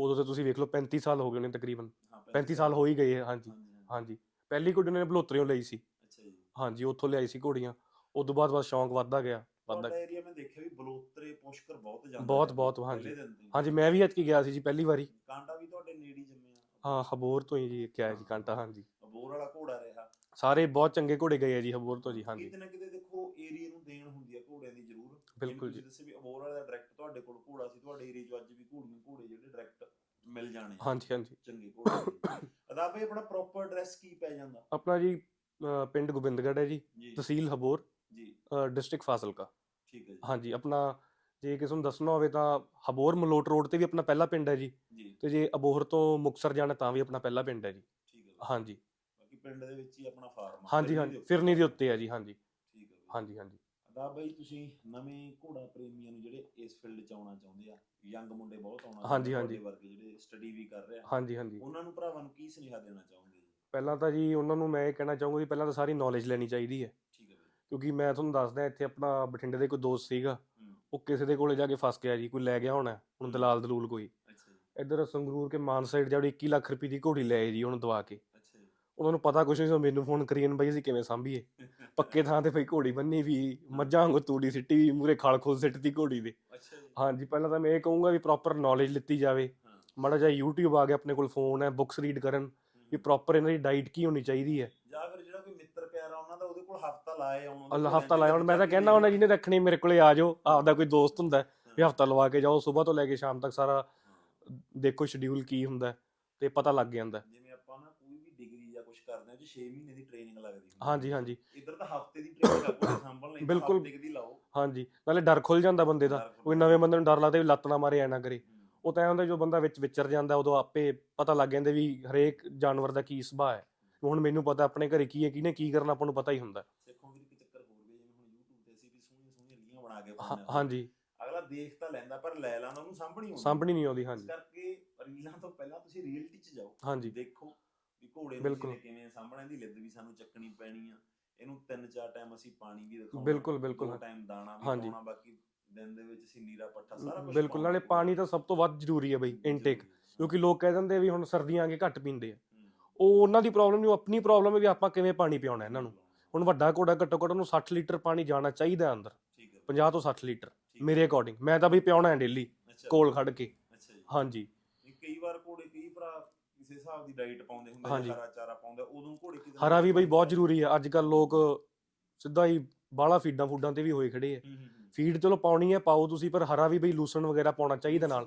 ਉਦੋਂ ਤੇ ਤੁਸੀਂ ਵੇਖ ਲਓ 35 ਸਾਲ ਹੋ ਗਏ ਨੇ ਤਕਰੀਬਨ। ਹਾਂ 35 ਸਾਲ ਹੋ ਹੀ ਗਏ ਆ ਹਾਂਜੀ ਹਾਂਜੀ ਪਹਿਲੀ ਘੋੜੀ ਨੇ ਬਲੋਤਰਿਓਂ ਲਈ ਸੀ। ਅੱਛਾ ਜੀ। ਹਾਂਜੀ ਉੱਥੋਂ ਲਿਆਈ ਸੀ ਘੋੜੀਆਂ। ਉਦੋਂ ਬਾਅਦ ਬਸ ਸ਼ੌਂਕ ਵੱਧਦਾ ਗਿਆ ਵੱਧਦਾ ਤੁਹਾਡਾ ਏਰੀਆ ਮੈਂ ਦੇਖਿਆ ਵੀ ਬਲੋਤਰੇ ਪੁਸ਼ਕਰ ਬਹੁਤ ਜਾਂਦਾ ਬਹੁਤ- ਹੈ ਹਾਂਜੀ। ਹਾਂਜੀ ਮੈਂ ਵੀ ਐਤਕੀ ਗਿਆ ਸੀ ਜੀ ਪਹਿਲੀ ਵਾਰੀ। ਕਾਂਟਾ ਵੀ ਤੁਹਾਡੇ ਨੇੜੇ ਹੀ ਜੰਮਿਆ। ਹਾਂ ਹਬੋਰ ਤੋਂ ਹੀ ਜੀ ਕਿਹਾ ਹੈ ਜੀ ਕਾਂਟਾ ਹਾਂਜੀ। ਅਬੋਰ ਵਾਲਾ ਘੋੜਾ ਰਿਹਾ। ਸਾਰੇ ਬਹੁਤ ਚੰਗੇ ਘੋੜੇ ਗਏ ਆ ਜੀ ਹਬੋਰ ਤੋਂ ਜੀ ਹਾਂਜੀ। ਕਿਤੇ ਨਾ ਕਿਤੇ ਦੇਖੋ ਏਰੀਆ ਨੂੰ ਦੇਣ ਹੁੰਦੀ ਹੈ ਘੋੜਿਆਂ ਦੀ ਜ਼ਰੂਰ ਬਿਲਕੁਲ ਤੁਸੀਂ ਦੱਸਿਆ ਵੀ ਅਬੋਰ ਵਾਲਾ ਡਾਇਰੈਕਟ ਤੁਹਾਡੇ ਕੋਲ ਘੋੜਾ ਸੀ ਤੁਹਾਡੇ ਏਰੀਆ 'ਚ ਅੱਜ ਵੀ ਘੋੜੀਆਂ ਘੋੜੇ ਜਿਹੜੇ ਡਾਇਰੈਕਟ ਮਿਲ ਜਾਣੇ ਹਾਂਜੀ ਹਾਂਜੀ। ਚੰਗੇ ਘੋੜੇ ਅਦਾ ਬਈ ਆਪਣਾ ਪ੍ਰੋਪਰ ਐਡਰੈਸ ਕੀ ਪੈ ਜਾਂਦਾ? ਆਪਣਾ ਜੀ ਪਿੰਡ ਗੋਬਿੰਦਗੜ੍ਹ ਹੈ ਜੀ ਜੀ। ਤਹਿਸੀਲ ਹਬੋਰ ਜੀ। ਡਿਸਟ੍ਰਿਕਟ ਫਾਜ਼ਿਲਕਾ। ਠੀਕ ਹੈ ਜੀ। ਹਾਂਜੀ ਆਪਣਾ ਜੇ ਕਿਸੇ ਨੂੰ ਦੱਸਣਾ ਹੋਵੇ ਤਾਂ ਹਬੋਰ ਮਲੋਟ ਰੋਡ ਤੇ ਵੀ ਆਪਣਾ ਪਹਿਲਾ ਪਿੰਡ ਹੈ ਜੀ। ਜੀ। ਤੇ ਜੇ ਅਬੋਹਰ ਤੋਂ ਮੁਕਸਰ ਜਾਣਾ ਤਾਂ ਵੀ ਆਪਣਾ ਪਹਿਲਾ ਪਿੰਡ ਹੈ ਜੀ। ਠੀਕ ਹੈ। ਹਾਂਜੀ। ਬਾਕੀ ਪਿੰਡ ਦੇ ਵਿੱਚ ਹੀ ਆਪਣਾ ਫਾਰਮ ਹਾਂਜੀ ਹਾਂਜੀ। ਫਿਰਨੀ ਦੇ ਉੱਤੇ। ਹੈ ਜੀ ਹਾਂਜੀ। ਠੀਕ ਹੈ। ਹਾਂਜੀ ਹਾਂਜੀ। ਅਦਾ ਬਈ ਤੁਸੀਂ ਨਵੇਂ ਘੋੜਾ ਪ੍ਰੇਮੀਆਂ ਨੂੰ ਜਿਹੜੇ ਇਸ ਫੀਲਡ 'ਚ ਆਉਣਾ ਚਾਹੁੰਦੇ ਆ ਯੰਗ ਮੁੰਡੇ ਬਹੁਤ ਆਉਣਾ ਹਾਂਜੀ, ਚਾਹੁੰਦੇ ਆ, ਹਾਂਜੀ। ਤੁਹਾਡੇ ਵਰਗੇ ਜਿਹੜੇ ਸਟੱਡੀ ਵੀ ਕਰ ਰਹੇ ਆ ਹਾਂਜੀ ਹਾਂਜੀ। ਉਹਨਾਂ ਨੂੰ ਭਰਾਵਾਂ ਨੂੰ ਕੀ ਸੁਨੇਹਾ ਦੇਣਾ ਚਾਹੋਗੇ ਪਹਿਲਾਂ ਤਾਂ ਜੀ ਉਹਨਾਂ ਨੂੰ ਮੈਂ ਇਹ ਕਹਿਣਾ ਚਾਹੂੰਗਾ ਵੀ ਪਹਿਲਾਂ ਤਾਂ ਸਾਰੀ ਨੌਲੇਜ ਲੈਣੀ ਚਾਹੀਦੀ ਹੈ। ਠੀਕ ਹੈ ਬਈ। ਕਿਉਂਕਿ ਮੈਂ ਤੁਹਾਨੂੰ ਦੱਸਦਾ ਇੱਥੇ ਆਪਣਾ ਬਠਿੰਡੇ ਦੇ ਕੋਈ ਦੋਸਤ ਸੀਗਾ ਹੂੰ। ਉਹ ਕਿਸੇ ਦੇ ਕੋਲੇ ਜਾ ਕੇ ਫਸ ਗਿਆ ਜੀ ਕੋਈ ਲੈ ਗਿਆ ਹੋਣਾ ਹੁਣ ਦਲਾਲ ਦਲੂਲ ਕੋਈ। ਅੱਛਾ ਜੀ। ਇੱਧਰ ਸੰਗਰੂਰ ਕੇ ਮਾਨ ਸਾਈਡ ਜਿਹੜੀ 21 ਲੱਖ ਰੁਪਏ ਦੀ ਘੋੜੀ ਲੈ ਜੀ ਉਹਨੂੰ ਦਵਾ ਕੇ। ਉਹਨਾਂ ਨੂੰ ਪਤਾ ਕੁਛ ਨਹੀਂ ਸੀ ਮੈਨੂੰ ਫੋਨ ਕਰੀਨ ਬਈ ਅਸੀਂ ਕਿਵੇਂ ਸਾਂਭੀਏ? ਪੱਕੇ ਥਾਂ ਤੇ ਬਈ ਘੋੜੀ ਬੰਨੀ ਵੀ ਮੱਝਾਂ ਵਾਂਗੂ ਤੂੜੀ ਸਿੱਟੀ ਵੀ ਮੂਰੇ ਖਾਲ ਖੋਲ ਸਿੱਟਦੀ ਘੋੜੀ ਦੇ। ਹਾਂਜੀ ਪਹਿਲਾਂ ਤਾਂ ਮੈਂ ਇਹ ਕਹੂੰਗਾ ਵੀ ਪ੍ਰੋਪਰ ਨੌਲੇਜ ਲਿੱਤੀ ਜਾਵੇ। ਮਾੜਾ ਜਿਹਾ YouTube ਆ ਗਿਆ ਆਪਣੇ ਕੋਲ ਫੋਨ ਹੈ ਬੁੱਕਸ ਰੀਡ ਕਰਨ ਵੀ ਪ੍ਰੋਪਰ ਇਹਨਾਂ ਦੀ ਡਾਈਟ ਕੀ ਹੋਣੀ ਚਾਹੀਦੀ ਹੈ। ਜਾਂ ਫਿਰ ਜਿਹੜਾ ਕੋਈ ਮਿੱਤਰ ਪਿਆਰਾ ਉਹਨਾਂ ਦਾ ਉਹਦੇ ਕੋਲ ਹਫਤਾ ਲਾਏ ਆਉਣ ਅੱਲਾ ਹਫਤਾ ਲਾਇਆ ਹੁਣ ਮੈਂ ਤਾਂ ਕਹਿੰਦਾ ਹੁੰਦਾ ਜਿਹਨੇ ਰੱਖਣੀ ਮੇਰੇ ਕੋਲੇ ਆ ਜਾਓ ਆਪਦਾ ਕੋਈ ਦੋਸਤ ਹੁੰਦਾ ਵੀ ਹਫਤਾ ਲਵਾ ਕੇ ਜਾਓ ਸਵੇਰ ਤੋਂ ਲੈ ਕੇ ਸ਼ਾਮ ਤੱਕ ਸਾਰਾ ਦੇਖੋ ਸ਼ਡਿਊਲ ਕੀ ਹੁੰਦਾ ਤੇ ਪਤਾ ਲੱਗ ਜਾਂਦਾ। ਜਿਵੇਂ ਆਪਾਂ ਨਾ ਕੋਈ ਵੀ ਡਿਗਰੀ ਜਾਂ ਕੁਝ ਕਰਦੇ ਆ ਉਹ 'ਚ 6 ਮਹੀਨੇ ਦੀ ਟ੍ਰੇਨਿੰਗ ਲੱਗਦੀ ਹੁੰਦੀ ਹਾਂਜੀ ਹਾਂਜੀ। ਇੱਧਰ ਤਾਂ ਹਫ਼ਤੇ ਦੀ ਟ੍ਰੇਨਿੰਗ ਆ ਕੋਈ ਸੰਭਲ ਨਹੀਂ ਬਿਲਕੁਲ। ਹਫ਼ਤੇ ਦੀ ਲਾਓ। ਹਾਂਜੀ ਨਾਲੇ ਡਰ ਖੁੱਲ ਜਾਂਦਾ ਬੰਦੇ ਦਾ ਕੋਈ ਨਵੇਂ ਬੰਦੇ ਨੂੰ ਡਰ ਲੱਗਦਾ ਵੀ ਲੱਤ ਨਾ ਮਾਰੇ ਐ ਨਾ ਕਰੇ। ਹੂੰ। ਉਹ ਤਾਂ ਐਂ ਹੁੰਦਾ ਜੋ ਬੰਦਾ ਵਿੱਚ ਵਿਚਰ ਜਾਂਦਾ ਉਦੋਂ ਆਪੇ ਪਤਾ ਲੱਗ ਜਾਂਦਾ ਵੀ ਹਰੇਕ ਜਾਨਵਰ ਦਾ ਕੀ ਸੁਭਾਅ ਹੈ। ਹੁਣ ਮੈਨੂੰ ਪਤਾ ਆਪਣੇ ਘਰੇ ਕੀ ਹੈ ਕਿਹਨੇ ਕੀ ਕਰਨਾ ਆਪਾਂ ਨੂੰ ਪਤਾ ਹੀ ਹੁੰਦਾ। ਸਿੱਖੋ ਵੀ ਇੱਕ ਚੱਕਰ ਹੋਰ ਵੀ ਜਿਵੇਂ ਹੁਣ YouTube ਤੇ ਅਸੀਂ ਵੀ ਸੋਹਣੀਆਂ ਸੋਹਣੀਆਂ ਰੀਲਾਂ ਬਣਾ ਕੇ ਹਾਂ- ਪਾਉਂਦੇ ਹਾਂ। ਹਾਂਜੀ। ਅਗਲਾ ਦੇਖ ਤਾਂ ਲੈਂਦਾ ਪਰ ਲੈ ਲੈਂਦਾ ਉਹਨੂੰ ਸਾਂਭਣੀ ਆਉਂਦੀ। ਸਾਂਭਣੀ ਨਹੀਂ ਆਉਂਦੀ ਇਸ ਹਾਂਜੀ ਕਰਕੇ ਰੀਲਾਂ ਤੋਂ ਪਹਿਲਾਂ ਤੁਸੀਂ ਰੀਅਲਟੀ 'ਚ ਜਾਓ। ਹਾਂਜੀ। ਦੇਖੋ ਵੀ ਘੋੜੇ ਨੂੰ ਬਿਲਕੁਲ। ਜਿਵੇਂ ਕਿਵੇਂ ਸਾਹਮਣੇ ਦੀ ਲਿੱਦ ਵੀ ਸਾਨੂੰ ਚੱਕਣੀ ਪੈਣੀ ਆ। ਇਹਨੂੰ ਤਿੰਨ ਚਾਰ ਟਾਈਮ ਅਸੀਂ ਪਾਣੀ ਵੀ ਦਿਖਾਉਣਾ ਬਿਲਕੁਲ, ਬਿਲਕੁਲ। ਟਾਈਮ ਦਾਣਾ ਵੀ ਹਾਂਜੀ। ਪਾਉਣਾ ਬਾਕੀ ਦਿਨ ਦੇ ਵਿੱਚ ਅਸੀਂ ਨੀਰਾ ਪੱਠਾ ਸਾਰਾ ਕੁਝ ਬਿਲਕੁਲ ਨਾਲੇ ਪਾਣੀ ਤਾਂ ਸਭ ਤੋਂ ਵੱਧ ਜ਼ਰੂਰੀ ਹੈ ਬਈ ਇਨਟੇਕ ਕਿਉਂਕਿ ਲੋਕ ਕਹਿ ਦਿੰਦੇ ਵੀ ਹੁਣ ਸਰਦੀਆਂ ਆ ਕੇ ਘੱਟ ਪੀਂਦੇ ਆ। ਉਹ ਉਹਨਾਂ ਦੀ ਪ੍ਰੋਬਲਮ ਨਹੀਂ ਉਹ ਆਪਣੀ ਪ੍ਰੋਬਲਮ ਹੈ ਵੀ ਆਪਾਂ ਕਿਵੇਂ ਪਾਣੀ ਪਿਆਉਣਾ ਇਹਨਾਂ ਨੂੰ। ਹੁਣ ਵੱਡਾ ਘੋੜਾ ਘੱਟੋ ਘੱਟ ਉਹਨੂੰ 60 ਲੀਟਰ ਪਾਣੀ ਜਾਣਾ ਚਾਹੀਦਾ ਅੰਦਰ। ਠੀਕ ਹੈ 50 ਤੋਂ 60 ਲੀਟਰ ਮੇਰੇ ਅਕੋਰਡਿੰਗ ਮੈਂ ਤਾਂ ਬਈ ਪਿਆਉਣਾ ਹੈ ਡੇਲੀ ਅੱਛਾ। ਕੋਲ ਖੜ ਕੇ। ਅੱਛਾ ਜੀ। ਹਾਂਜੀ ਨਹੀਂ, ਕਈ ਵਾਰ ਘੋੜੇ ਕਈ ਭਰਾ ਕਿਸੇ ਹਿਸਾਬ ਦੀ ਡਾਈਟ ਪਾਉਂਦੇ ਹੁੰਦੇ ਹਾਂਜੀ। ਹਰਾ ਚਾਰਾ ਪਾਉਂਦੇ ਉਦੋਂ ਘੋੜੇ ਕਿਦਾਂ ਹਰਾ ਵੀ ਬਈ ਬਹੁਤ ਜ਼ਰੂਰੀ ਹੈ ਅੱਜ ਕੱਲ ਲੋਕ ਸਿੱਧਾ ਹੀ ਬਾਹਲਾ ਫੀਡਾਂ ਫੂਡਾਂ ਤੇ ਵੀ ਹੋਏ ਖੜੇ ਆ। ਫੀਡ ਚਲੋ ਪਾਉਣੀ ਹੈ ਪਾਓ ਤੁਸੀਂ ਪਰ ਹਰਾ ਵੀ ਬਈ ਲੂਸਣ ਵਗੈਰਾ ਪਾਉਣਾ ਚਾਹੀਦਾ ਨਾਲ।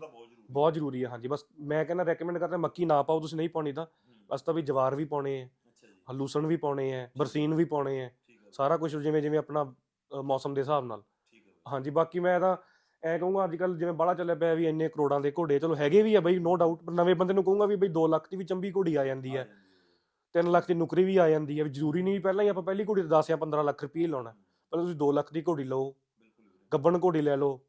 ਬਹੁਤ ਜ਼ਰੂਰੀ ਹੈ ਹਾਂਜੀ। ਬਸ ਮੈਂ ਕਹਿੰਦਾ ਰეკਮੈਂਡ ਕਰਦਾ ਮੱਕੀ ਨਾ ਪਾਓ ਤੁਸੀਂ ਨਹੀਂ ਪਾਉਣੀ ਤਾਂ। ਬਸ ਤਾਂ ਵੀ ਜਵਾਰ ਵੀ ਪਾਉਣੇ ਹੈ ਅੱਛਾ ਜੀ। ਲੂਸਣ ਵੀ ਪਾਉਣੇ ਹੈ ਬਰਸੀਨ ਵੀ ਪਾਉਣੇ ਠੀਕ ਹੈ ਸਾਰਾ ਕੁਝ ਜਿਵੇਂ ਜਿਵੇਂ ਆਪਣਾ ਅ, ਮੌਸਮ ਦੇ ਹਿਸਾਬ ਨਾਲ। ਠੀਕ ਹੈ ਹਾਂਜੀ ਬਾਕੀ ਮੈਂ ਤਾਂ ਐ ਕਹੂੰਗਾ ਅੱਜ ਕੱਲ ਜਿਵੇਂ ਬਾਹਲਾ ਚੱਲਿਆ ਪਿਆ ਵੀ ਇੰਨੇ ਕਰੋੜਾਂ ਦੇ ਘੋੜੇ, ਚਲੋ ਹੈਗੇ ਵੀ ਆ ਬਈ ਨੋ ਡਾਊਟ ਨਵੇਂ ਬੰਦੇ ਨੂੰ ਕਹੂੰਗਾ ਵੀ ਬਈ 2 ਲੱਖ ਦੀ ਵੀ ਚੰਬੀ ਘੋੜੀ ਆ ਜਾਂਦੀ ਹੈ। 3 ਲੱਖ ਦੀ ਨੌਕਰੀ ਵੀ ਆ ਜਾਂਦੀ ਹੈ। ਵੀ ਜ਼ਰੂਰੀ ਨਹੀਂ ਵੀ ਪਹਿਲਾਂ ਹੀ ਆਪਾਂ ਪਹਿਲੀ ਘੋੜੀ ਤੇ 10 ਜਾਂ 15 ਲੱਖ ਰੁਪਏ ਲਾਉਣਾ। ਪਹਿਲਾਂ ਤੁਸੀਂ 2 ਲੱਖ ਦੀ ਘੋੜੀ ਲਓ, ਗੱਬਣ ਘੋੜੀ ਲੈ ਲਓ,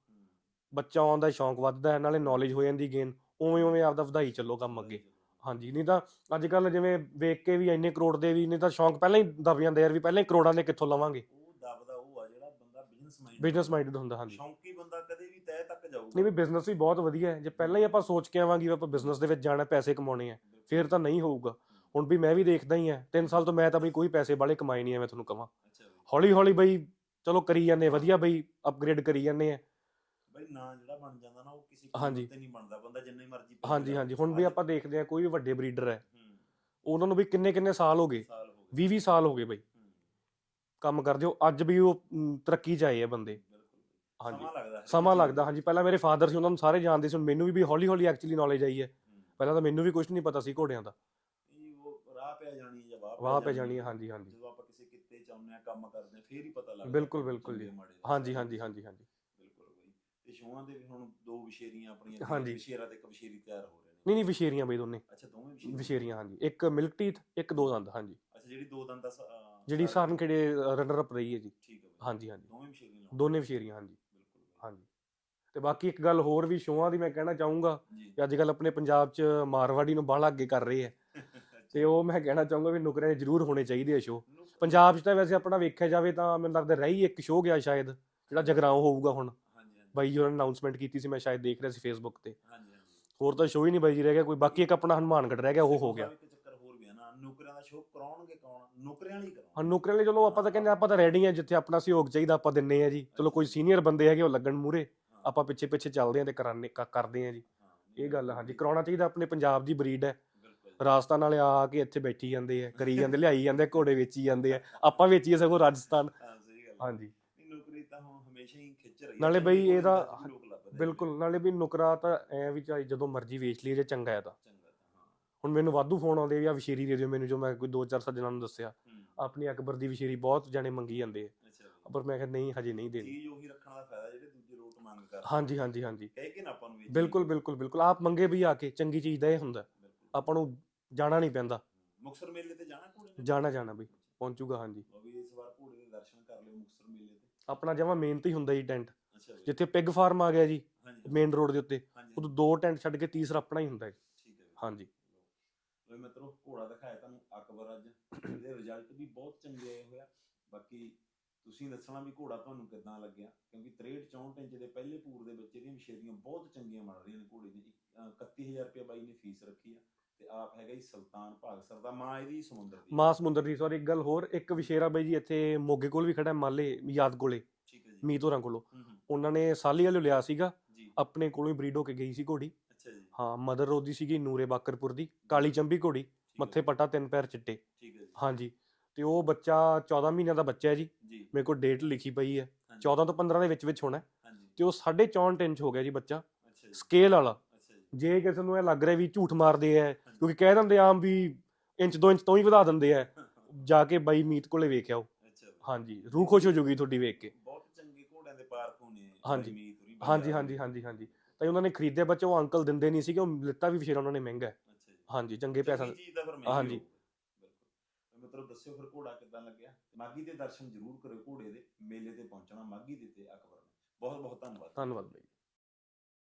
ਬੱਚਾ ਆਉਣ ਦਾ ਸ਼ੌਂਕ ਵੱਧਦਾ ਹੈ, ਨਾਲੇ ਨੌਲੇਜ ਹੋ ਜਾਂਦੀ ਗੇਨ ਉਵੇਂ ਉਵੇਂ ਆਪਦਾ ਵਧਾਈ ਚੱਲੋ ਕੰਮ ਅੱਗੇ। ਹਾਂਜੀ, ਨਹੀਂ ਤਾਂ ਅੱਜ ਕੱਲ ਜਿਵੇਂ ਵੇਖ ਕੇ ਵੀ ਇੰਨੇ ਕਰੋੜ ਦੇ ਵੀ, ਨਹੀਂ ਤਾਂ ਸ਼ੌਂਕ ਪਹਿਲਾਂ ਹੀ ਦਬ ਜਾਂਦੇ ਯਾਰ ਵੀ ਪਹਿਲਾਂ ਹੀ ਕਰੋੜਾਂ ਦੇ ਕਿੱਥੋਂ ਲਵਾਂਗੇ ਉਹ ਦਬਦਾ ਉਹ ਆ ਜਿਹੜਾ ਬੰਦਾ ਬਿਜ਼ਨਸ ਮਾਈਂਡ ਬਿਜ਼ਨਸ ਮਾਈਂਡਡ ਹੁੰਦਾ ਹਾਂਜੀ। ਸ਼ੌਂਕੀ ਬੰਦਾ ਕਦੇ ਵੀ ਤਹਿ ਤੱਕ ਜਾਊਗਾ। ਨਹੀਂ ਵੀ ਬਿਜ਼ਨਸ ਵੀ ਬਹੁਤ ਵਧੀਆ ਹੈ। ਜੇ ਪਹਿਲਾਂ ਹੀ ਆਪਾਂ ਸੋਚ ਕੇ ਆਵਾਂਗੇ ਵੀ ਆਪਾਂ ਬਿਜ਼ਨਸ ਦੇ ਵਿੱਚ ਜਾਣਾ ਪੈਸੇ ਕਮਾਉਣੇ ਆ ਫਿਰ ਤਾਂ ਨਹੀਂ ਹੋਊਗਾ। ਹੁਣ ਵੀ ਮੈਂ ਵੀ ਦੇਖਦਾ ਹੀ ਆ 3 ਸਾਲ ਤੋਂ ਮੈਂ ਤਾਂ ਬਈ ਕੋਈ ਪੈਸੇ ਵਾਲੇ ਕਮਾਏ ਨਹੀਂ ਆ ਮੈਂ ਤੁਹਾਨੂੰ ਕਹਾਂ ਹੌਲੀ ਹੌਲੀ ਬਈ ਚਲੋ ਕਰੀ ਜਾਂਦੇ ਵਧੀਆ ਬਈ ਅਪਗ੍ਰੇਡ ਕਰੀ ਜਾਂਦੇ ਆ। ਬਈ ਨਾਂ ਜਿਹੜਾ ਬਣ ਜਾਂਦਾ ਨਾ ਉਹ ਕਿਸੇ ਹਾਂਜੀ। ਤੇ ਨਹੀਂ ਬਣਦਾ ਬੰਦਾ ਜਿੰਨੇ ਮਰਜ਼ੀ ਹਾਂਜੀ ਹਾਂਜੀ। ਹੁਣ ਵੀ ਆਪਾਂ ਦੇਖਦੇ ਆ ਕੋਈ ਵੀ ਵੱਡੇ ਬਰੀਡਰ ਹੈ। ਉਹਨਾਂ ਨੂੰ ਵੀ ਕਿੰਨੇ ਕਿੰਨੇ ਸਾਲ ਹੋ ਗਏ? ਸਾਲ ਹੋ ਗਏ। 20 20 ਸਾਲ ਹੋ ਗਏ ਬਈ। ਕੰਮ ਕਰਦੇ ਹੋ ਅੱਜ ਵੀ ਉਹ ਤਰੱਕੀ 'ਚ ਆਏ ਆ ਬੰਦੇ। ਹਾਂਜੀ। ਸਮਾਂ ਲੱਗਦਾ ਹੈ। ਸਮਾਂ ਲੱਗਦਾ ਹਾਂਜੀ ਪਹਿਲਾਂ ਮੇਰੇ ਫਾਦਰ ਸੀ ਉਹਨਾਂ ਨੂੰ ਸਾਰੇ ਜਾਣਦੇ ਸੀ ਹੁਣ ਮੈਨੂੰ ਵੀ ਵੀ ਹੌਲੀ ਹੌਲੀ ਐਕਚੁਅਲੀ ਨੌਲੇਜ ਆਈ ਹੈ। ਪਹਿਲਾਂ ਤਾਂ ਮੈਨੂੰ ਵੀ ਕੁਝ ਨਹੀਂ ਪਤਾ ਸੀ ਘੋੜਿਆਂ ਦਾ। ਇਹ ਉਹ ਰਾਹ ਪੈ ਜਾਣੀ ਹੈ ਜਾਂ ਵਾਹ ਵਾਹ ਪੈ ਜਾਣੀ ਹੈ। ਹਾਂਜੀ ਹਾਂਜੀ। ਜਦੋਂ ਆਪਾਂ ਕਿਸੇ ਕਿੱਤੇ ਚ ਆਉਂਦੇ ਆ ਕੰਮ ਕਰਦੇ ਆ ਫੇਰ ਹੀ ਪਤਾ ਲੱਗਦਾ ਬਿਲਕੁਲ, ਕਿ ਬਿਲਕੁਲ ਜੀ। ਚੰਗੇ ਮਾੜੇ ਦਾ ਹਾਂਜੀ ਹਾਂਜੀ ਹਾਂਜੀ ਹਾਂਜੀ। ਬਿਲਕੁਲ ਬਈ। ਤੇ ਸ਼ੋਆਂ ਦੇ ਵੀ ਹੁਣ ਦੋ ਵਿਸ਼ੇਰੀਆਂ ਆਪਣੀਆਂ ਹਾਂਜੀ। ਵਿਸ਼ੇਰਾ ਤੇ ਇੱਕ ਵਿਸ਼ੇਰੀ ਤਿਆਰ ਹੋ ਰਹੇ ਨੇ। ਨਹੀਂ ਨਹੀਂ ਵਿਸ਼ੇਰੀਆਂ ਬਈ ਦੋਨੇ। ਅੱਛਾ ਦੋਵੇਂ ਵਿਸ਼ੇਰੀ ਵਿਸ਼ੇਰੀਆਂ ਹਾਂਜੀ। ਇੱਕ ਮਿਲਕ ਟੀਥ ਇੱਕ ਦੋ ਦੰਦ ਹਾਂਜੀ। ਅੱਛਾ ਜਿਹੜੀ ਦੋ ਦੰਦ ਦਾ ਸ- ਅਹ, ਜਿਹੜੀ ਸਾਰ- ਸਾਰਨ ਖੇੜੇ ਰਨਰ ਅਪ ਰਹੀ ਹੈ ਜੀ। ਠੀਕ ਹੈ ਬਈ। ਹਾਂਜੀ ਹਾਂਜੀ। ਦੋਵੇਂ ਵਿਸ਼ੇਰੀਆਂ ਲਾਉਣੀਆਂ। ਦੋਨੇ ਵਿਸ਼ੇਰੀਆਂ ਹਾਂਜੀ। ਬਿਲਕੁਲ ਬਈ। ਹਾਂਜੀ। ਤੇ ਬਾਕੀ ਇੱਕ ਗੱਲ ਹੋਰ ਵੀ ਸ਼ੋਆਂ ਦੀ ਮੈਂ ਕਹਿਣਾ ਚਾਹੂੰਗਾ ਜੀ। ਕਿ ਅੱਜ ਕੱਲ ਆਪਣੇ ਪੰਜਾਬ 'ਚ ਮਾਰਵਾੜੀ ਨੂੰ ਬਾਹਲਾ ਅੱਗੇ ਕਰ ਰਹੇ ਆ ਤੇ ਉਹ ਮੈਂ ਕਹਿਣਾ ਚਾਹੂੰਗਾ ਵੀ ਨੁਕਰੇ ਜ਼ਰੂਰ ਹੋਣੇ ਚਾਹੀਦੇ ਆ ਸ਼ੋ ਪੰਜਾਬ 'ਚ ਤਾਂ ਵੈਸੇ ਆਪਣਾ ਵੇਖਿਆ ਜਾਵੇ ਤਾਂ ਮੈਨੂੰ ਲੱਗਦਾ ਰਹੀ ਇੱਕ ਸ਼ੋਅ ਗਿਆ ਸ਼ਾਇਦ ਜਿਹੜਾ ਜਗਰਾਉਂ ਹੋਊਗਾ ਹੁਣ। ਹਾਂਜੀ ਹਾਂਜੀ। ਬਾਈ ਜੀ ਉਹਨਾਂ ਨੇ ਅਨਾਉਂਸਮੈਂਟ ਕੀਤੀ ਸੀ ਮੈਂ ਸ਼ਾਇਦ ਦੇਖ ਰਿਹਾ ਸੀ ਫੇਸਬੁੱਕ ਤੇ। ਹਾਂਜੀ ਹਾਂਜੀ। ਹੋਰ ਤਾਂ ਸ਼ੋਅ ਹੀ ਨਹੀਂ ਬਾਈ ਜੀ ਰਹਿ ਗਿਆ ਕੋਈ ਬਾਕੀ ਇੱਕ ਆਪਣਾ ਹਨੂਮਾਨਗੜ ਰਹਿ ਗਿਆ ਉਹ ਹੋ ਗਿਆ। ਇੱਕ ਚੱਕਰ ਹੋਰ ਵੀ ਆ ਨਾ ਨੌਕਰੀਆਂ ਦਾ ਸ਼ੋਅ ਕਰਾਉਣਗੇ ਕੌਣ? ਨੌਕਰੀਆਂ ਵਾਲੀ ਕਰਾਉਣ ਹਾਂ ਨੌਕਰੀਆਂ ਲਈ ਚਲੋ ਆਪਾਂ ਤਾਂ ਕਹਿੰਦੇ ਆਪਾਂ ਤਾਂ ਰੈਡੀ ਆ ਜਿੱਥੇ ਆਪਣਾ ਸਹਿਯੋਗ ਚਾਹੀਦਾ ਆਪਾਂ ਦਿੰਨੇ ਆ ਜੀ। ਚਲੋ ਕੋਈ ਸੀਨੀਅਰ ਬੰਦੇ ਹੈਗੇ ਉਹ ਲੱਗਣ ਮੂਰੇ ਆਪਾਂ ਪਿੱਛੇ ਪਿੱਛੇ ਚੱਲਦੇ ਆ ਤੇ ਕਰਾਨੇ ਕਰਦੇ ਆ ਜੀ। ਇਹ ਗੱਲ ਹਾਂਜੀ ਕਰਾਉਣਾ ਚਾਹੀਦਾ ਆਪਣੇ ਪੰਜਾਬ ਦੀ ਬਰੀਡ ਹੈ। ਰਾਜਸਥਾਨ ਵਾਲੇ ਆ ਕੇ ਇੱਥੇ ਬੈਠੀ ਜਾਂਦੇ ਆ ਕਰੀ ਜਾਂਦੇ ਲਿਆਈ ਜਾਂਦੇ ਘੋੜੇ ਵੇਚੀ ਜਾਂਦੇ ਆ ਆਪਾਂ ਵੇਚੀਏ ਸਗੋਂ ਰਾਜਸਥਾਨ। ਹਾਂਜੀ। ਨੌਕਰੀ ਤਾਂ ਹੁਣ ਹਮੇਸ਼ਾ ਹੀ ਖਿੱਚ ਰਹੀ ਨਾਲੇ ਬਈ ਇਹਦਾ-। ਬਿਲਕੁਲ ਨਾਲੇ ਵੀ ਨੁਕਰਾ ਤਾਂ ਐ ਵੀ ਚਾਹੇ ਜਦੋਂ ਮਰਜ਼ੀ ਵੇਚ ਲਈਏ ਜੇ ਚੰਗਾ ਹੈ ਤਾਂ। ਹੁਣ ਮੈਨੂੰ ਵਾਧੂ ਫੋਨ ਆਉਂਦੇ ਵੀ ਆ ਵਿਸ਼ੇਰੀ ਦੇ ਦਿਓ ਮੈਨੂੰ ਜੋ ਮੈਂ ਕੋਈ ਦੋ ਚਾਰ ਸੱਜਣਾਂ ਨੂੰ ਦੱਸਿਆ। ਆਪਣੀ ਅਕਬਰ ਦੀ ਵਿਸ਼ੇਰੀ ਬਹੁਤ ਜਾਣੇ ਮੰਗੀ ਜਾਂਦੇ ਆ। ਪਰ ਮੈਂ ਕਿਹਾ ਨਹੀਂ ਹਜੇ ਨਹੀਂ ਦੇਣੀ। ਚੀਜ਼ ਉਹੀ ਰੱਖਣ ਦਾ ਫਾਇਦਾ ਜਿਹੜੇ ਦੂਜੇ ਲੋਟ ਮੰਗ ਕਰਦੇ ਹਾਂਜੀ ਹਾਂਜੀ ਹਾਂਜੀ। ਕਹਿ ਕੇ ਨਾ ਆਪਾਂ ਨੂੰ ਬਿਲਕੁਲ ਬਿਲਕੁਲ ਬਿਲਕੁਲ। ਆਪ ਮੰਗੇ ਵੀ ਆ ਕੇ ਚੰਗੀ ਚੀਜ਼ ਦਾ ਇਹ ਹੁੰਦਾ। ਆਪਾਂ ਨੂੰ ਜਾਣਾ ਨਹੀਂ ਪੈਂਦਾ। ਮੁਕਤਸਰ ਮੇਲੇ ਤੇ ਜਾਣਾ ਘੋੜੇ ਜਾਣਾ ਜਾਣਾ ਬਈ। ਪਹੁੰਚੂਗਾ ਹਾਂਜੀ। ਉਹ ਵੀ ਇਸ ਵਾਰ ਘੋੜੇ ਦੇ ਦਰਸ਼ਨ ਕਰ ਲਿਓ ਮੁਕਤਸਰ ਮੇਲੇ ਤੇ। ਆਪਣਾ ਜਮਾ ਮਿਹਨਤ ਹੀ ਹੁੰਦਾ ਜੀ ਟੈਂਟ। ਜਿੱਥੇ ਪਿਗ ਫਾਰਮ ਆ ਗਿਆ ਜੀ ਮੇਨ ਰੋਡ ਦੇ ਉੱਤੇ। ਉਦੋਂ ਦੋ ਟੈਂਟ ਛੱਡ ਕੇ ਤੀਸਰਾ ਆਪਣਾ ਹੀ ਹੁੰਦਾ ਹੈ। ਹਾਂਜੀ। ਲੋ ਮਿੱਤਰੋ ਘੋੜਾ ਦਿਖਾਇਆ ਤੁਹਾਨੂੰ ਅਕਬਰ ਅੱਜ। ਇਹਦੇ ਰਿਜ਼ਲਟ ਵੀ ਬਹੁਤ ਚੰਗੇ ਆਏ ਹੋਇਆ ਬਾਕੀ ਤੁਸੀਂ ਦੱਸਣਾ ਵੀ ਘੋੜਾ ਤੁਹਾਨੂੰ ਕਿੱਦਾਂ ਲੱਗਿਆ? ਕਿਉਂਕਿ 63 64 ਇੰਚ ਦੇ ਪਹਿਲੇ ਪੂਰ ਦੇ ਵਿੱਚ ਇਹਦੀਆਂ ਵਿਸ਼ੇਰੀਆਂ ਬਹੁਤ ਚੰਗੀਆਂ ਬਣ ਰਹੀਆਂ ਨੇ ਘੋੜੇ ਦੀ ਇੱਕ, ਅਹ, 31000 ਰੁਪਏ ਬਾਈ ਨੇ ਫੀਸ ਰੱਖੀ ਆ। ਤੇ ਆਪ ਹੈਗਾ ਜੀ ਸੁਲਤਾਨ ਭਾਗਸਰ ਦਾ ਮਾਂ ਇਹਦੀ ਸਮੁੰਦਰ ਦੀ। ਮਾਂ ਸਮੁੰਦਰ ਦੀ ਸੌਰੀ ਇੱਕ ਗੱਲ ਹੋਰ ਇੱਕ ਵਿਸ਼ੇਰਾ ਬਾਈ ਜੀ ਇੱਥੇ ਮੋਗੇ ਕੋਲ ਵੀ ਖੜਾ ਮਾਲੇ ਯਾਦ ਕੋਲੇ ਠੀਕ ਹੈ ਜੀ। ਮੀਤ ਹੋਰਾਂ ਕੋਲੋਂ। ਉਹਨਾਂ ਨੇ ਸਾਲੀ ਵਾਲਿਓ ਲਿਆ ਸੀਗਾ। ਆਪਣੇ ਕੋਲੋਂ ਹੀ ਬਰੀਡ ਹੋ ਕੇ ਗਈ ਸੀ ਘੋੜੀ। ਅੱਛਾ ਜੀ। ਹਾਂ ਮਦਰ ਉਹਦੀ ਸੀਗੀ ਨੂਰੇ ਬਾਕਰਪੁਰ ਦੀ ਕਾਲੀ ਚੰਬੀ ਘੋੜੀ ਮੱਥੇ ਪੱਟਾ ਤਿੰਨ ਪੈਰ ਚਿੱਟੇ। ਠੀਕ ਹੈ ਜੀ। ਹਾਂਜੀ ਤੇ ਉਹ ਬੱਚਾ 14 ਮਹੀਨਿਆਂ ਦਾ ਬੱਚਾ ਹੈ ਜੀ। ਜੀ। ਮੇਰੇ ਕੋਲ ਡੇਟ ਲਿਖੀ ਪਈ ਹੈ। ਹਾਂਜੀ, 14 ਤੋਂ 15 ਦੇ ਵਿੱਚ ਵਿੱਚ ਹੋਣਾ। ਹਾਂਜੀ। ਤੇ ਉਹ 64 ਇੰਚ ਹੋ ਗਿਆ ਜੀ ਬੱਚਾ। ਅੱਛਾ ਜੀ। ਸਕੇਲ ਵਾਲਾ। ਅੱਛਾ ਜੀ। ਜੇ ਕਿਸੇ ਨੂੰ ਇਹ ਲੱਗ ਰਿਹਾ ਵੀ ਝੂਠ ਮਾਰਦੇ ਆ ਕਿਉਂਕਿ ਕਹਿ ਦਿੰਦੇ ਆਮ ਵੀ ਇੰਚ 2 ਇੰਚ ਤੋਂ ਹੀ ਵਧਾ ਦਿੰਦੇ ਆ। ਜਾ ਕੇ ਬਾਈ ਮੀਤ ਕੋਲੇ ਅੱਛਾ। ਬਈ। ਹਾਂਜੀ ਰੂਹ ਖੁਸ਼ ਹੋ ਜੂਗੀ ਤੁਹਾਡੀ ਵੇਖ ਕੇ। ਬਹੁਤ ਚੰਗੇ ਘੋੜਿਆਂ ਦੇ ਪਾਰਕ ਹੋਣੇ ਹਾਂਜੀ। ਹਾਂਜੀ ਹਾਂਜੀ ਹਾਂਜੀ ਹਾਂਜੀ। ਤਾਂ ਉਹਨਾਂ ਨੇ ਖਰੀਦਿਆ ਬੱਚਾ ਉਹ ਅੰਕਲ ਦਿੰਦੇ ਨਹੀਂ ਸੀਗੇ ਉਹ ਲਿੱਤਾ ਵੀ ਫਿਰ ਉਹਨਾਂ ਨੇ ਮਹਿੰਗਾ। ਹੈ। ਅੱਛਾ ਜੀ। ਹਾਂਜੀ ਚੰਗੇ ਪੈਸਾ। ਚੰਗੀ ਚੀਜ਼ ਦਾ ਫਿਰ ਮਹਿੰਗੀ ਹਾਂਜੀ। ਹੋਊ। ਬਿਲਕੁਲ। ਮਤਲਬ ਦੱਸਿਓ ਫਿਰ ਘੋੜਾ ਕਿੱਦਾਂ ਲੱਗਿਆ? ਮਾਗੀ ਦੇ ਦਰਸ਼ਨ ਜ਼ਰੂਰ ਕਰਿਓ ਘੋੜੇ ਦੇ ਮੇਲੇ ਤੇ ਪਹੁੰਚਣਾ ਮਾਗੀ ਦੇ ਤੇ ਅਕਬਰ ਨੇ ਬਹੁਤ ਬਹੁਤ ਧੰਨਵਾਦ। ਧੰਨਵਾਦ ਬਾਈ।